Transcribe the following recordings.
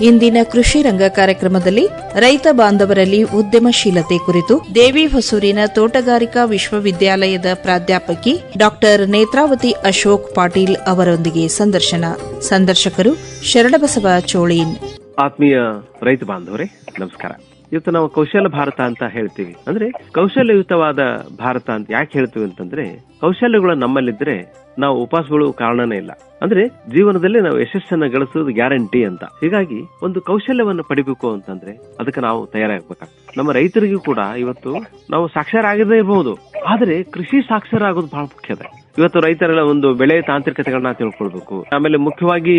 ಇಂದಿನ ಕೃಷಿ ರಂಗ ಕಾರ್ಯಕ್ರಮದಲ್ಲಿ ರೈತ ಬಾಂಧವರಲ್ಲಿ ಉದ್ಯಮಶೀಲತೆ ಕುರಿತು ದೇವಿ ಹೊಸೂರಿನ ತೋಟಗಾರಿಕಾ ವಿಶ್ವವಿದ್ಯಾಲಯದ ಪ್ರಾಧ್ಯಾಪಕಿ ಡಾಕ್ಟರ್ ನೇತ್ರಾವತಿ ಅಶೋಕ್ ಪಾಟೀಲ್ ಅವರೊಂದಿಗೆ ಸಂದರ್ಶನ. ಸಂದರ್ಶಕರು ಶರಣಬಸವ ಚೋಳೀನ್. ಆತ್ಮೀಯ ರೈತ ಬಾಂಧವರೇ, ನಮಸ್ಕಾರ. ಇವತ್ತು ನಾವು ಕೌಶಲ ಭಾರತ ಅಂತ ಹೇಳ್ತೀವಿ. ಅಂದ್ರೆ ಕೌಶಲ್ಯಯುತವಾದ ಭಾರತ ಅಂತ ಯಾಕೆ ಹೇಳ್ತೀವಿ ಅಂತಂದ್ರೆ ಕೌಶಲ್ಯಗಳು ನಮ್ಮಲ್ಲಿದ್ರೆ ನಾವು ಉಪವಾಸಗಳು ಕಾರಣನೇ ಇಲ್ಲ. ಅಂದ್ರೆ ಜೀವನದಲ್ಲಿ ನಾವು ಯಶಸ್ಸನ್ನ ಗಳಿಸೋದು ಗ್ಯಾರಂಟಿ ಅಂತ. ಹೀಗಾಗಿ ಒಂದು ಕೌಶಲ್ಯವನ್ನು ಪಡಿಬೇಕು ಅಂತಂದ್ರೆ ಅದಕ್ಕೆ ನಾವು ತಯಾರಾಗಬೇಕಾಗ್ತದೆ. ನಮ್ಮ ರೈತರಿಗೂ ಕೂಡ ಇವತ್ತು ನಾವು ಸಾಕ್ಷರ ಆಗದೇ ಇರಬಹುದು ಆದ್ರೆ ಕೃಷಿ ಸಾಕ್ಷರ ಆಗೋದು ಬಹಳ ಮುಖ್ಯ ಇವತ್ತು ರೈತರೆಲ್ಲ ಒಂದು ಬೆಳೆ ತಾಂತ್ರಿಕತೆಗಳನ್ನ ತಿಳ್ಕೊಳ್ಬೇಕು. ಆಮೇಲೆ ಮುಖ್ಯವಾಗಿ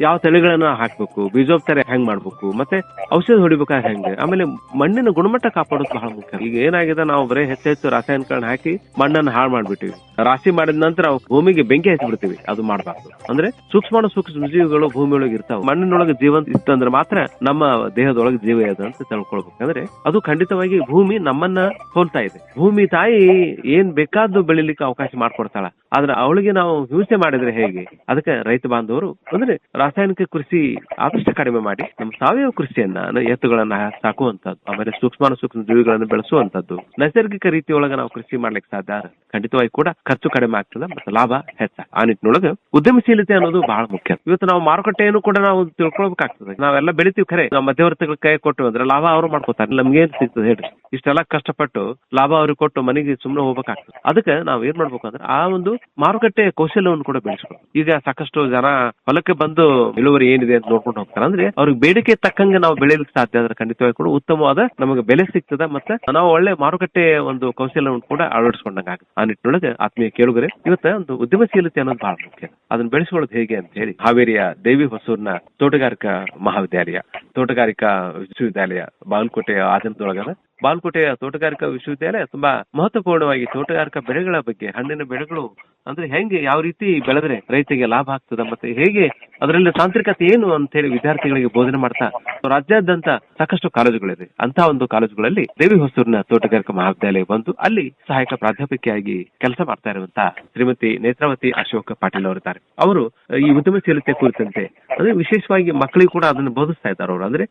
ಯಾವ ತಳಿಗಳನ್ನ ಹಾಕ್ಬೇಕು, ಬೀಜೋಪಚಾರ ಹೆಂಗ್ ಮಾಡ್ಬೇಕು, ಮತ್ತೆ ಔಷಧ ಹೊಡಿಬೇಕಾದ್ರೆ ಹೆಂಗೆ? ಆಮೇಲೆ ಮಣ್ಣಿನ ಗುಣಮಟ್ಟ ಕಾಪಾಡೋದು ಬಹಳ ಮುಖ್ಯ. ಈಗ ಏನಾಗಿದೆ, ನಾವು ಬರೀ ಹೆಚ್ಚು ಹೆಚ್ಚು ರಾಸಾಯನಿಕಗಳನ್ನ ಹಾಕಿ ಮಣ್ಣನ್ನು ಹಾಳು ಮಾಡ್ಬಿಟ್ಟಿವಿ. ರಾಶಿ ಮಾಡಿದ ನಂತರ ಭೂಮಿಗೆ ಬೆಂಕಿ ಹಚ್ಚಿಬಿಡ್ತೀವಿ. ಅದು ಮಾಡಬಾರ್ದು. ಅಂದ್ರೆ ಸೂಕ್ಷ್ಮ ಸೂಕ್ಷ್ಮ ಜೀವಿಗಳು ಭೂಮಿಯೊಳಗೆ ಇರ್ತಾವ. ಮಣ್ಣಿನೊಳಗೆ ಜೀವಂತ ಇತ್ತಂದ್ರೆ ಮಾತ್ರ ನಮ್ಮ ದೇಹದೊಳಗೆ ಜೀವ ಇದೆ ಅಂತ ತಿಳ್ಕೊಳ್ಬೇಕು. ಅಂದ್ರೆ ಅದು ಖಂಡಿತವಾಗಿ ಭೂಮಿ ನಮ್ಮನ್ನ ಹೋಲ್ತಾ ಇದೆ. ಭೂಮಿ ತಾಯಿ ಏನ್ ಬೇಕಾದ್ದು ಬೆಳಿಲಿಕ್ಕೆ ಅವಕಾಶ ಮಾಡ್ಕೊಡ್ತಾಳ. ಆದ್ರೆ ಅವಳಿಗೆ ನಾವು ಹಿಂಸೆ ಮಾಡಿದ್ರೆ ಹೇಗೆ? ಅದಕ್ಕೆ ರೈತ ಬಾಂಧವರು ಅಂದ್ರೆ ರಾಸಾಯನಿಕ ಕೃಷಿ ಆದಷ್ಟು ಕಡಿಮೆ ಮಾಡಿ ನಮ್ಮ ಸಾವಯವ ಕೃಷಿಯನ್ನ ಎತ್ತುಗಳನ್ನ ಸಾಕುವಂತದ್ದು ಆಮೇಲೆ ಸೂಕ್ಷ್ಮ ಸೂಕ್ಷ್ಮ ಜೀವಿಗಳನ್ನು ಬೆಳೆಸುವಂತದ್ದು ನೈಸರ್ಗಿಕ ರೀತಿಯೊಳಗೆ ನಾವು ಕೃಷಿ ಮಾಡ್ಲಿಕ್ಕೆ ಸಾಧ್ಯ ಖಂಡಿತವಾಗಿ ಕೂಡ ಖರ್ಚು ಕಡಿಮೆ ಆಗ್ತದೆ, ಮತ್ತೆ ಲಾಭ ಹೆಚ್ಚ ಆ ನಿಟ್ಟಿನೊಳಗೆ ಉದ್ಯಮಶೀಲತೆ ಅನ್ನೋದು ಬಹಳ ಮುಖ್ಯ. ಇವತ್ತು ನಾವು ಮಾರುಕಟ್ಟೆಯನ್ನು ಕೂಡ ನಾವು ತಿಳ್ಕೊಳ್ಬೇಕಾಗ್ತದೆ. ನಾವೆಲ್ಲ ಬೆಳಿತೀವಿ ಖರೆ. ನಾವು ಮಧ್ಯವರ್ತಿಗಳ ಕೈ ಕೊಟ್ಟು ಅಂದ್ರೆ ಲಾಭ ಅವರು ಮಾಡ್ಕೋತಾರೆ. ನಮ್ಗೆ ಏನ್ ಸಿಗ್ತದೆ ಹೇಳ್ರಿ. ಇಷ್ಟೆಲ್ಲ ಕಷ್ಟಪಟ್ಟು ಲಾಭ ಅವ್ರಿಗೆ ಕೊಟ್ಟು ಮನೆಗೆ ಸುಮ್ಮನೆ ಹೋಗ್ಬೇಕಾಗ್ತದೆ. ಅದಕ್ಕೆ ನಾವು ಏನ್ ಮಾಡ್ಬೇಕು ಅಂದ್ರೆ ಆ ಒಂದು ಮಾರುಕಟ್ಟೆ ಕೌಶಲ್ಯವನ್ನು ಕೂಡ ಬೆಳೆಸ್ಬೇಕು. ಈಗ ಸಾಕಷ್ಟು ಜನ ಹೊಲಕ್ಕೆ ಬಂದು ಇಳುವರಿ ಏನಿದೆ ಅಂತ ನೋಡ್ಕೊಂಡು ಹೋಗ್ತಾರೆ. ಅಂದ್ರೆ ಅವ್ರಿಗೆ ಬೇಡಿಕೆ ತಕ್ಕಂಗೆ ನಾವು ಬೆಳೆಯಲಿಕ್ಕೆ ಸಾಧ್ಯ ಆದ್ರೆ ಖಂಡಿತವಾಗಿ ಕೂಡ ಉತ್ತಮವಾದ ನಮಗೆ ಬೆಲೆ ಸಿಗ್ತದೆ, ಮತ್ತೆ ನಾವು ಒಳ್ಳೆ ಮಾರುಕಟ್ಟೆ ಒಂದು ಕೌಶಲ್ಯವನ್ನು ಕೂಡ ಅಳವಡಿಸ್ಕೊಂಡಂಗ ಆಗುತ್ತೆ ಆ ನಿಟ್ಟಿನೊಳಗೆ ಆತ್ಮೀಯ ಕೇಳುಗರೆ, ಇವತ್ತ ಒಂದು ಉದ್ಯಮಶೀಲತೆ ಅನ್ನೋದು ಬಹಳ ಮುಖ್ಯ. ಅದನ್ನ ಬೆಳೆಸಿಕೊಳ್ಳೋದು ಹೇಗೆ ಅಂತ ಹೇಳಿ, ಹಾವೇರಿಯ ದೇವಿ ಹೊಸೂರ್ನ ತೋಟಗಾರಿಕಾ ಮಹಾವಿದ್ಯಾಲಯ, ತೋಟಗಾರಿಕಾ ವಿಶ್ವವಿದ್ಯಾಲಯ, ಬಾಗಲಕೋಟೆಯ ಆಧುನಿಕದೊಳಗದ ಬಾಗಲಕೋಟೆಯ ತೋಟಗಾರಿಕಾ ವಿಶ್ವವಿದ್ಯಾಲಯ ತುಂಬಾ ಮಹತ್ವಪೂರ್ಣವಾಗಿ ತೋಟಗಾರಿಕಾ ಬೆಳೆಗಳ ಬಗ್ಗೆ, ಹಣ್ಣಿನ ಬೆಳೆಗಳು ಅಂದ್ರೆ ಹೆಂಗೆ, ಯಾವ ರೀತಿ ಬೆಳೆದ್ರೆ ರೈತರಿಗೆ ಲಾಭ ಆಗ್ತದ ಮತ್ತೆ ಹೇಗೆ, ಅದರಲ್ಲಿ ತಾಂತ್ರಿಕತೆ ಏನು ಅಂತ ಹೇಳಿ ವಿದ್ಯಾರ್ಥಿಗಳಿಗೆ ಬೋಧನೆ ಮಾಡ್ತಾ ರಾಜ್ಯಾದ್ಯಂತ ಸಾಕಷ್ಟು ಕಾಲೇಜುಗಳಿದೆ. ಅಂತ ಒಂದು ಕಾಲೇಜುಗಳಲ್ಲಿ ದೇವಿ ಹೊಸೂರಿನ ತೋಟಗಾರಿಕಾ ಮಹಾವಿದ್ಯಾಲಯ ಬಂದು ಅಲ್ಲಿ ಸಹಾಯಕ ಪ್ರಾಧ್ಯಾಪಕಿಯಾಗಿ ಕೆಲಸ ಮಾಡ್ತಾ ಇರುವಂತ ಶ್ರೀಮತಿ ನೇತ್ರಾವತಿ ಅಶೋಕ ಪಾಟೀಲ್ ಅವರಿದ್ದಾರೆ. ಅವರು ಈ ಉದ್ಯಮಶೀಲತೆ ಕುರಿತಂತೆ ಅಂದ್ರೆ ವಿಶೇಷವಾಗಿ ಮಕ್ಕಳಿಗೆ ಕೂಡ ಅದನ್ನು ಬೋಧಿಸ್ತಾ ಇದ್ದಾರೆ. ಅವರು ಅಂದ್ರೆ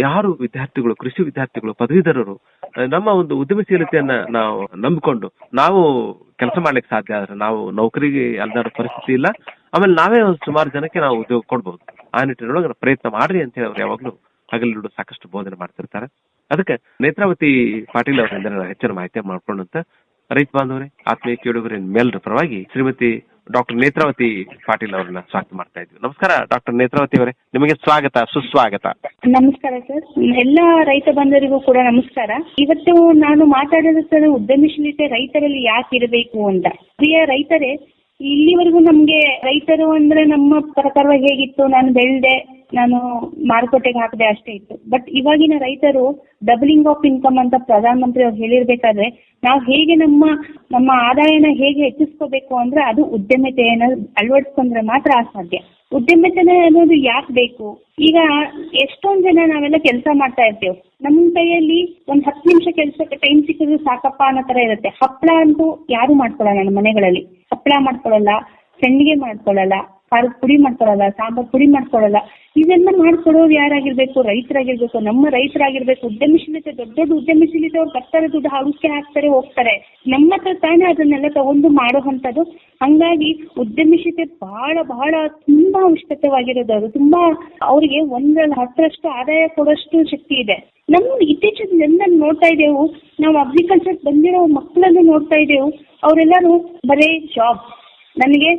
ಯಾರು ವಿದ್ಯಾರ್ಥಿಗಳು, ಕೃಷಿ ವಿದ್ಯಾರ್ಥಿಗಳು, ಪದವೀಧರರು ನಮ್ಮ ಒಂದು ಉದ್ಯಮಶೀಲತೆಯನ್ನ ನಾವು ನಂಬಿಕೊಂಡು, ನಾವು ಕೆಲಸ ಮಾಡ್ಲಿಕ್ಕೆ ಸಾಧ್ಯ ಆದ್ರೆ ನಾವು ನೌಕರಿಗೆ ಅಲ್ಲದ ಪರಿಸ್ಥಿತಿ ಇಲ್ಲ. ಆಮೇಲೆ ನಾವೇ ಒಂದು ಸುಮಾರು ಜನಕ್ಕೆ ನಾವು ಉದ್ಯೋಗ ಕೊಡ್ಬೋದು. ಆ ನಿಟ್ಟಿನೊಳಗೆ ಪ್ರಯತ್ನ ಮಾಡ್ರಿ ಅಂತ ಹೇಳಿ ಅವ್ರು ಯಾವಾಗ್ಲೂ ಹಗಲಿರುಳು ಸಾಕಷ್ಟು ಬೋಧನೆ ಮಾಡ್ತಿರ್ತಾರೆ. ಅದಕ್ಕೆ ನೇತ್ರಾವತಿ ಪಾಟೀಲ್ ಅವರಿಂದ ಹೆಚ್ಚಿನ ಮಾಹಿತಿ ಮಾಡ್ಕೊಂಡಂತ. ರೈತ ಬಾಂಧವರೇ, ಆತ್ಮೀಯ ಕೇಳುಗರ ಮೇಲ್ರ ಪರವಾಗಿ ಶ್ರೀಮತಿ ಡಾಕ್ಟರ್ ನೇತ್ರಾವತಿ ಪಾಟೀಲ್ ಅವರನ್ನ ಸ್ವಾಗತ ಮಾಡ್ತಾ ಇದ್ವಿ. ನಮಸ್ಕಾರ, ಡಾಕ್ಟರ್ ನೇತ್ರಾವತಿ ಅವರೇ. ನಿಮಗೆ ಸ್ವಾಗತ, ಸುಸ್ವಾಗತ. ನಮಸ್ಕಾರ ಸರ್. ಎಲ್ಲ ರೈತ ಬಂಧುರಿಗೂ ಕೂಡ ನಮಸ್ಕಾರ. ಇವತ್ತು ನಾನು ಮಾತಾಡಿದ ಸರ್ ಉದ್ಯಮಶೀಲತೆ ರೈತರಲ್ಲಿ ಯಾಕೆ ಇರಬೇಕು ಅಂತ. ಪ್ರಿಯ ರೈತರೇ ಇಲ್ಲಿವರೆಗೂ ನಮ್ಗೆ ರೈತರು ಅಂದ್ರೆ ನಮ್ಮ ಪ್ರಕಾರ ಹೇಗಿತ್ತು, ನಾನು ಬೆಳ್ದೆ, ನಾನು ಮಾರುಕಟ್ಟೆಗೆ ಹಾಕದೆ ಅಷ್ಟೇ ಇತ್ತು. ಬಟ್ ಇವಾಗಿನ ರೈತರು ಡಬಲಿಂಗ್ ಆಫ್ ಇನ್ಕಮ್ ಅಂತ ಪ್ರಧಾನ ಮಂತ್ರಿ ಅವ್ರು ಹೇಳಿರ್ಬೇಕಾದ್ರೆ, ನಾವು ಹೇಗೆ ನಮ್ಮ ನಮ್ಮ ಆದಾಯನ ಹೇಗೆ ಹೆಚ್ಚಿಸ್ಕೋಬೇಕು ಅಂದ್ರೆ ಅದು ಉದ್ಯಮತೆಯನ್ನ ಅಳವಡಿಸ್ಕೊಂಡ್ರೆ ಮಾತ್ರ ಸಾಧ್ಯ ಉದ್ಯಮತನ ಅನ್ನೋದು ಯಾಕೆ ಬೇಕು? ಈಗ ಎಷ್ಟೊಂದ್ ಜನ ನಾವೆಲ್ಲ ಕೆಲಸ ಮಾಡ್ತಾ ಇರ್ತೇವೆ. ನಮ್ಮ ಕೈಯಲ್ಲಿ ಒಂದ್ ಹತ್ತು ನಿಮಿಷ ಕೆಲಸಕ್ಕೆ ಟೈಮ್ ಸಿಕ್ಕಿದ್ರೆ ಸಾಕಪ್ಪ ಅನ್ನೋ ತರ ಇರುತ್ತೆ. ಹಪ್ಪಳ ಅಂತೂ ಯಾರು ಮಾಡ್ಕೊಳಲ್ಲ ನಮ್ಮ ಮನೆಗಳಲ್ಲಿ. ಹಪ್ಪಳ ಮಾಡ್ಕೊಳಲ್ಲ. ಸಂಡಿಗೆ ಮಾಡ್ಕೊಳಲ್ಲ, ಖಾರದ ಪುಡಿ ಮಾಡ್ಕೊಳಲ್ಲ, ಸಾಂಬಾರ್ ಪುಡಿ ಮಾಡ್ಕೊಳಲ್ಲ. ಇವೆಲ್ಲ ಮಾಡ್ಕೊಡೋರು ಯಾರಾಗಿರ್ಬೇಕು? ರೈತರಾಗಿರ್ಬೇಕು. ನಮ್ಮ ರೈತರಾಗಿರ್ಬೇಕು. ಉದ್ಯಮಶೀಲತೆ ದೊಡ್ಡ ದೊಡ್ಡ ಉದ್ಯಮಶೀಲತೆ ಅವ್ರು ಬರ್ತಾರೆ, ದುಡ್ಡು ಹಾಗೆ ಹಾಕ್ತಾರೆ, ಹೋಗ್ತಾರೆ. ನಮ್ಮ ಹತ್ರ ತಾನೇ ಅದನ್ನೆಲ್ಲ ತಗೊಂಡು ಮಾಡೋ ಅಂತದ್ದು ಹಂಗಾಗಿ ಉದ್ಯಮಶೀಲತೆ ಬಹಳ ಬಹಳ ತುಂಬಾ ಅವಶ್ಯಕತೆವಾಗಿರೋದು ಅದು ತುಂಬಾ ಅವರಿಗೆ ಒಂದ್ರಲ್ಲಿ ಹತ್ತರಷ್ಟು ಆದಾಯ ಕೊಡೋಷ್ಟು ಶಕ್ತಿ ಇದೆ. ನಮ್ಮ ಇತ್ತೀಚಿನ ನೋಡ್ತಾ ಇದ್ದೇವು, ನಾವು ಅಗ್ರಿಕಲ್ಚರ್ ಬಂದಿರೋ ಮಕ್ಕಳನ್ನು ನೋಡ್ತಾ ಇದ್ದೇವು. ಅವರೆಲ್ಲರೂ ಬರೇ ಜಾಬ್ ನನಗೆ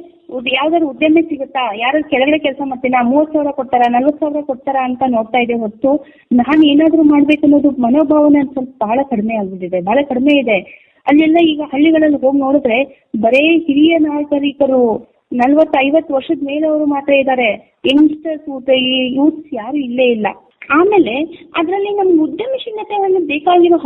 ಯಾವ್ದಾದ್ರು ಉದ್ಯಮ ಸಿಗುತ್ತಾ? ಯಾರು ಕೆಳಗಡೆ ಕೆಲಸ ಮಾಡ್ತೀನ ಮೂವತ್ ಸಾವಿರ ಕೊಡ್ತಾರ? ನಲ್ವತ್ ಸಾವಿರ ಕೊಡ್ತಾರ ಅಂತ ನೋಡ್ತಾ ಇದೆ ಹೊತ್ತು. ನಾನು ಏನಾದ್ರು ಮಾಡ್ಬೇಕು ಅನ್ನೋದು ಮನೋಭಾವನೆ ಒಂದ್ ಸ್ವಲ್ಪ ಬಹಳ ಕಡಿಮೆ ಆಗ್ಬಿಟ್ಟಿದೆ. ಬಹಳ ಕಡಿಮೆ ಇದೆ. ಅಲ್ಲೆಲ್ಲ ಈಗ ಹಳ್ಳಿಗಳಲ್ಲಿ ಹೋಗಿ ನೋಡಿದ್ರೆ ಬರೇ ಹಿರಿಯ ನಾಗರಿಕರು ನಲ್ವತ್ತೈವತ್ ವರ್ಷದ ವರ್ಷದ ಮೇಲವರು ಮಾತ್ರ ಇದ್ದಾರೆ. ಯಂಗ್ಸ್ಟರ್ಸ್ ಯೂತ್ಸ್ ಯಾರು ಇಲ್ಲೇ ಇಲ್ಲ. ಆಮೇಲೆ ಅದರಲ್ಲಿ ನಮ್ಗೆ ಉದ್ಯಮಶೀಲತೆ ಬೇಕಾಗಿರೋ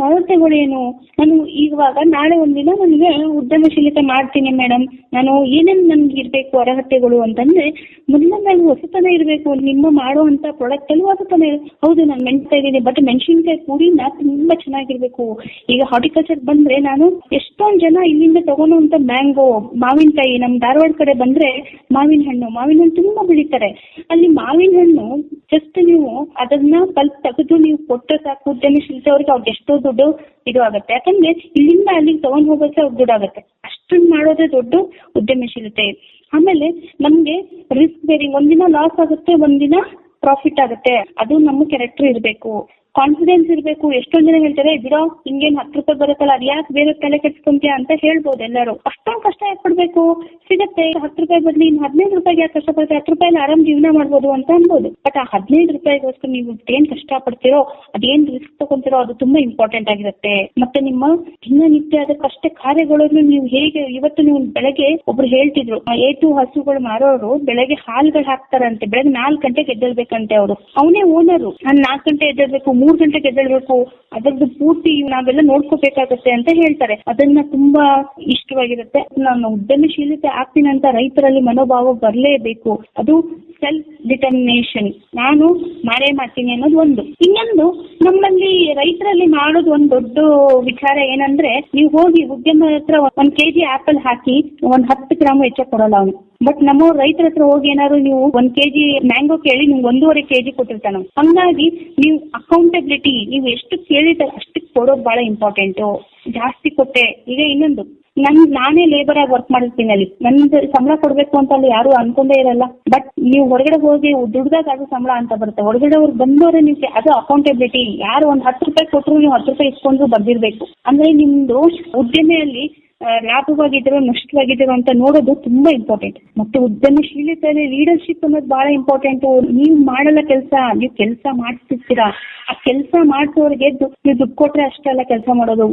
ಏನು ನಾನು ಇವಾಗ ನಾಳೆ ಒಂದಿನ ನನಗೆ ಉದ್ಯಮಶೀಲತೆ ಮಾಡ್ತೀನಿ ಮೇಡಮ್ ನಾನು ಏನೇನು ನನ್ಗೆ ಇರಬೇಕು ಅರ್ಹತೆಗಳು ಅಂತಂದ್ರೆ ಮೊದಲನೇದಾಗಿ ಹೊಸತನ ಇರಬೇಕು. ನಿಮ್ಮ ಮಾಡುವಂತ ಪ್ರಾಡಕ್ಟ್ ಅಲ್ಲಿ ಹೊಸತನ ಹೌದು ನಾನು ಮೆಣಸ್ತಾ ಇದ್ದೀನಿ ಬಟ್ ಮೆಣಸಿನ್ಕಾಯಿ ಪುಡಿನ ತುಂಬಾ ಚೆನ್ನಾಗಿರ್ಬೇಕು. ಈಗ ಹಾರ್ಟಿಕಲ್ಚರ್ ಬಂದ್ರೆ ನಾನು ಎಷ್ಟೊಂದ್ ಜನ ಇಲ್ಲಿಂದ ತಗೊಳ್ಳುವಂತ ಮ್ಯಾಂಗೋ ಮಾವಿನಕಾಯಿ, ನಮ್ ಧಾರವಾಡ ಕಡೆ ಬಂದ್ರೆ ಮಾವಿನ ಹಣ್ಣು ಮಾವಿನ ಹಣ್ಣು ತುಂಬಾ ಬೆಳಿತಾರೆ. ಅಲ್ಲಿ ಮಾವಿನ ಹಣ್ಣು ಜಸ್ಟ್ ನೀವು ಅದನ್ನ ಪಲ್ಪ್ ತೆಗೆದು ನೀವು ಕೊಟ್ಟರೆ ಸಾಕು. ಉದ್ಯಮಶೀಲತೆ ಅವ್ರಿಗೆ ಅವ್ರಿಗೆ ಎಷ್ಟೋ ದುಡ್ಡು ಇದು ಆಗುತ್ತೆ. ಯಾಕಂದ್ರೆ ಇಲ್ಲಿಂದ ಅಲ್ಲಿಗೆ ತಗೊಂಡ್ ಹೋಗೋಕೆ ಅವ್ರಿಗೆ ದುಡ್ಡು ಆಗುತ್ತೆ. ಅಷ್ಟನ್ನ ಮಾಡೋದೇ ದೊಡ್ಡ ಉದ್ಯಮಶೀಲತೆ ಆಮೇಲೆ ನಮ್ಗೆ ರಿಸ್ಕ್ ಬೇರಿಂಗ್ ಒಂದಿನ ಲಾಸ್ ಆಗುತ್ತೆ, ಒಂದಿನ ಪ್ರಾಫಿಟ್ ಆಗುತ್ತೆ. ಅದು ನಮ್ಮ ಕ್ಯಾರೆಕ್ಟರ್ ಇರಬೇಕು. ಕಾನ್ಫಿಡೆನ್ಸ್ ಇರಬೇಕು, ಎಷ್ಟೊಂದ್ ಜನ ಹೇಳ್ತಾರೆ, ಬಿಡೋ, ಹಿಂಗೇನ್ ಹತ್ತು ರೂಪಾಯಿ ಬರುತ್ತಲ್ಲ, ಅದ್ ಯಾಕೆ ಬೇರೆ ತಲೆ ಕೆಡ್ಸ್ಕೊಂತೀಯ ಅಂತ ಹೇಳ್ಬೋದು ಎಲ್ಲರೂ. ಅಷ್ಟೊಂದು ಕಷ್ಟ ಯಾಕೆ ಪಡ್ಬೇಕು? ಸಿಗತ್ತೆ ಹತ್ತು ರೂಪಾಯಿ ಬದಲು ಇನ್ನು ಹದಿನೈದು ರೂಪಾಯಿಗೆ ಯಾಕೆ ಕಷ್ಟಪಡ್ತೀವಿ ಹತ್ತು ರೂಪಾಯಿ ಆರಾಮ್ ಜೀವನ ಮಾಡ್ಬೋದು ಅಂತ ಅನ್ಬೋದು. ಬಟ್ ಆ ಹದಿನೈದು ರೂಪಾಯಿಗೋಸ್ಕರ ನೀವು ಏನ್ ಕಷ್ಟ ಪಡ್ತೀರೋ, ಅದೇನ್ ರಿಸ್ಕ್ ತಗೊಂತೀರೋ, ಅದು ತುಂಬಾ ಇಂಪಾರ್ಟೆಂಟ್ ಆಗಿರುತ್ತೆ. ಮತ್ತೆ ನಿಮ್ಮ ದಿನನಿತ್ಯದ ಕಷ್ಟ ಕಾರ್ಯಗಳನ್ನು ನೀವು ಹೇಗೆ, ಇವತ್ತು ನೀವು ಬೆಳಗ್ಗೆ ಒಬ್ರು ಹೇಳ್ತಿದ್ರು ಏಟು ಹಸುಗಳು ಮಾರೋರು ಬೆಳಗ್ಗೆ ಹಾಲ್ಗಳು ಹಾಕ್ತಾರಂತೆ, ಬೆಳಗ್ಗೆ ನಾಲ್ಕು ಗಂಟೆಗೆ ಎದ್ದೇಳ್ಬೇಕಂತೆ ಅವರು. ಅವನೇ ಓನರು ನಾನು ನಾಲ್ಕು ಗಂಟೆ ಎದ್ದೇಳ್ಬೇಕು ಮೂರ್ ಗಂಟೆಗೆ ಎದ್ದೇಳ್ಬೇಕು. ಅದ್ರದ್ದು ಪೂರ್ತಿ ನಾವೆಲ್ಲ ನೋಡ್ಕೋಬೇಕಾಗತ್ತೆ ಅಂತ ಹೇಳ್ತಾರೆ. ಅದನ್ನ ತುಂಬಾ ಇಷ್ಟವಾಗಿರುತ್ತೆ. ನಾನು ಉದ್ಯಮಶೀಲತೆ ಆಗ್ತೀನಿ ಅಂತ ರೈತರಲ್ಲಿ ಮನೋಭಾವ ಬರಲೇಬೇಕು. ಅದು ಸೆಲ್ಫ್ ಡಿಟರ್ಮಿನೇಷನ್ ನಾನು ಮಾಡೇ ಮಾಡ್ತೀನಿ ಅನ್ನೋದು ಒಂದು. ಇನ್ನೊಂದು, ನಮ್ಮಲ್ಲಿ ರೈತರಲ್ಲಿ ಮಾಡೋದು ಒಂದು ದೊಡ್ಡ ವಿಚಾರ ಏನಂದ್ರೆ, ನೀವು ಹೋಗಿ ಉದ್ಯಮ ಹತ್ರ ಒಂದ್ ಕೆಜಿ ಆಪಲ್ ಹಾಕಿ, ಒಂದ್ ಹತ್ತು ಗ್ರಾಮ್ ಹೆಚ್ಚ ಕೊಡಲ್ಲ ಅವನು. ಬಟ್ ನಮ್ಮ ರೈತರ ಹತ್ರ ಹೋಗಿ ಏನಾದ್ರು ನೀವು ಒಂದ್ ಕೆಜಿ ಮ್ಯಾಂಗೋ ಕೇಳಿ, ನಿಮ್ಗೆ ಒಂದೂವರೆ ಕೆಜಿ ಕೊಟ್ಟಿರ್ತಾನ. ಹಂಗಾಗಿ, ನೀವು ಅಕೌಂಟಬಿಲಿಟಿ ನೀವು ಎಷ್ಟು ಕೇಳಿದ್ರೆ ಅಷ್ಟಕ್ಕೆ ಕೊಡೋದು ಬಹಳ ಇಂಪಾರ್ಟೆಂಟು ಜಾಸ್ತಿ ಕೊಟ್ಟೆ. ಈಗ ಇನ್ನೊಂದು, ನನ್, ನಾನೇ ಲೇಬರ್ ಆಗಿ ವರ್ಕ್ ಮಾಡಿರ್ತೀನಿ ಅಲ್ಲಿ. ನಂದು ಸಂಬಳ ಕೊಡ್ಬೇಕು ಅಂತ ಅಲ್ಲಿ ಯಾರು ಅನ್ಕೊಂಡೇ ಇರಲ್ಲ. ಬಟ್ ನೀವು ಹೊರಗಡೆ ಹೋಗಿ ದುಡ್ದಾಗ ಅದು ಸಂಬಳ ಅಂತ ಬರುತ್ತೆ. ಹೊರಗಡೆ ಅವ್ರು ಬಂದವರೇ ನಿಮ್ಗೆ ಅದು ಅಕೌಂಟೆಬಿಲಿಟಿ ಯಾರು ಒಂದ್ ಹತ್ತು ರೂಪಾಯಿ ಕೊಟ್ಟರು ನೀವು ಹತ್ತು ರೂಪಾಯಿ ಇಸ್ಕೊಂಡ್ರು ಬರ್ದಿರ್ಬೇಕು. ಅಂದ್ರೆ ನಿಮ್ದು ಉದ್ಯಮೆಯಲ್ಲಿ ಲಾಭವಾಗಿದ್ರು ನಷ್ಟವಾಗಿದ್ರು ಅಂತ ನೋಡೋದು ತುಂಬಾ ಇಂಪಾರ್ಟೆಂಟ್ ಮತ್ತೆ ಉದ್ಯಮಶೀಲತೆಯಲ್ಲಿ ಲೀಡರ್ಶಿಪ್ ಅನ್ನೋದು ಬಹಳ ಇಂಪಾರ್ಟೆಂಟ್ ನೀವು ಮಾಡಲ್ಲ ಕೆಲಸ, ನೀವು ಕೆಲಸ ಮಾಡ್ತಿರ್ತೀರಾ? ಆ ಕೆಲಸ ಮಾಡಿಸೋರಿಗೆ ನೀವು ದುಡ್ಡು ಕೊಟ್ರೆ ಅಷ್ಟೆಲ್ಲ ಕೆಲಸ ಮಾಡೋದು.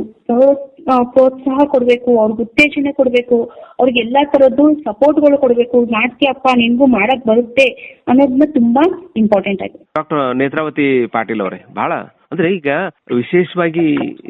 ಪ್ರೋತ್ಸಾಹ ಕೊಡ್ಬೇಕು, ಅವ್ರಿಗೆ ಉತ್ತೇಜನ ಕೊಡ್ಬೇಕು ಅವ್ರಿಗೆಲ್ಲಾ ತರದ್ದು ಸಪೋರ್ಟ್ಗಳು ಕೊಡ್ಬೇಕು. ಮಾಡ್ತೀಯಪ್ಪ ನಿನ್ಗೂ ಮಾಡಕ್ ಬರುತ್ತೆ ಅನ್ನೋದನ್ನ ತುಂಬಾ ಇಂಪಾರ್ಟೆಂಟ್ ಆಗಿದೆ. ಡಾಕ್ಟರ್ ನೇತ್ರಾವತಿ ಪಾಟೀಲ್ ಅವರೇ, ಬಹಳ. ಅಂದ್ರೆ ಈಗ ವಿಶೇಷವಾಗಿ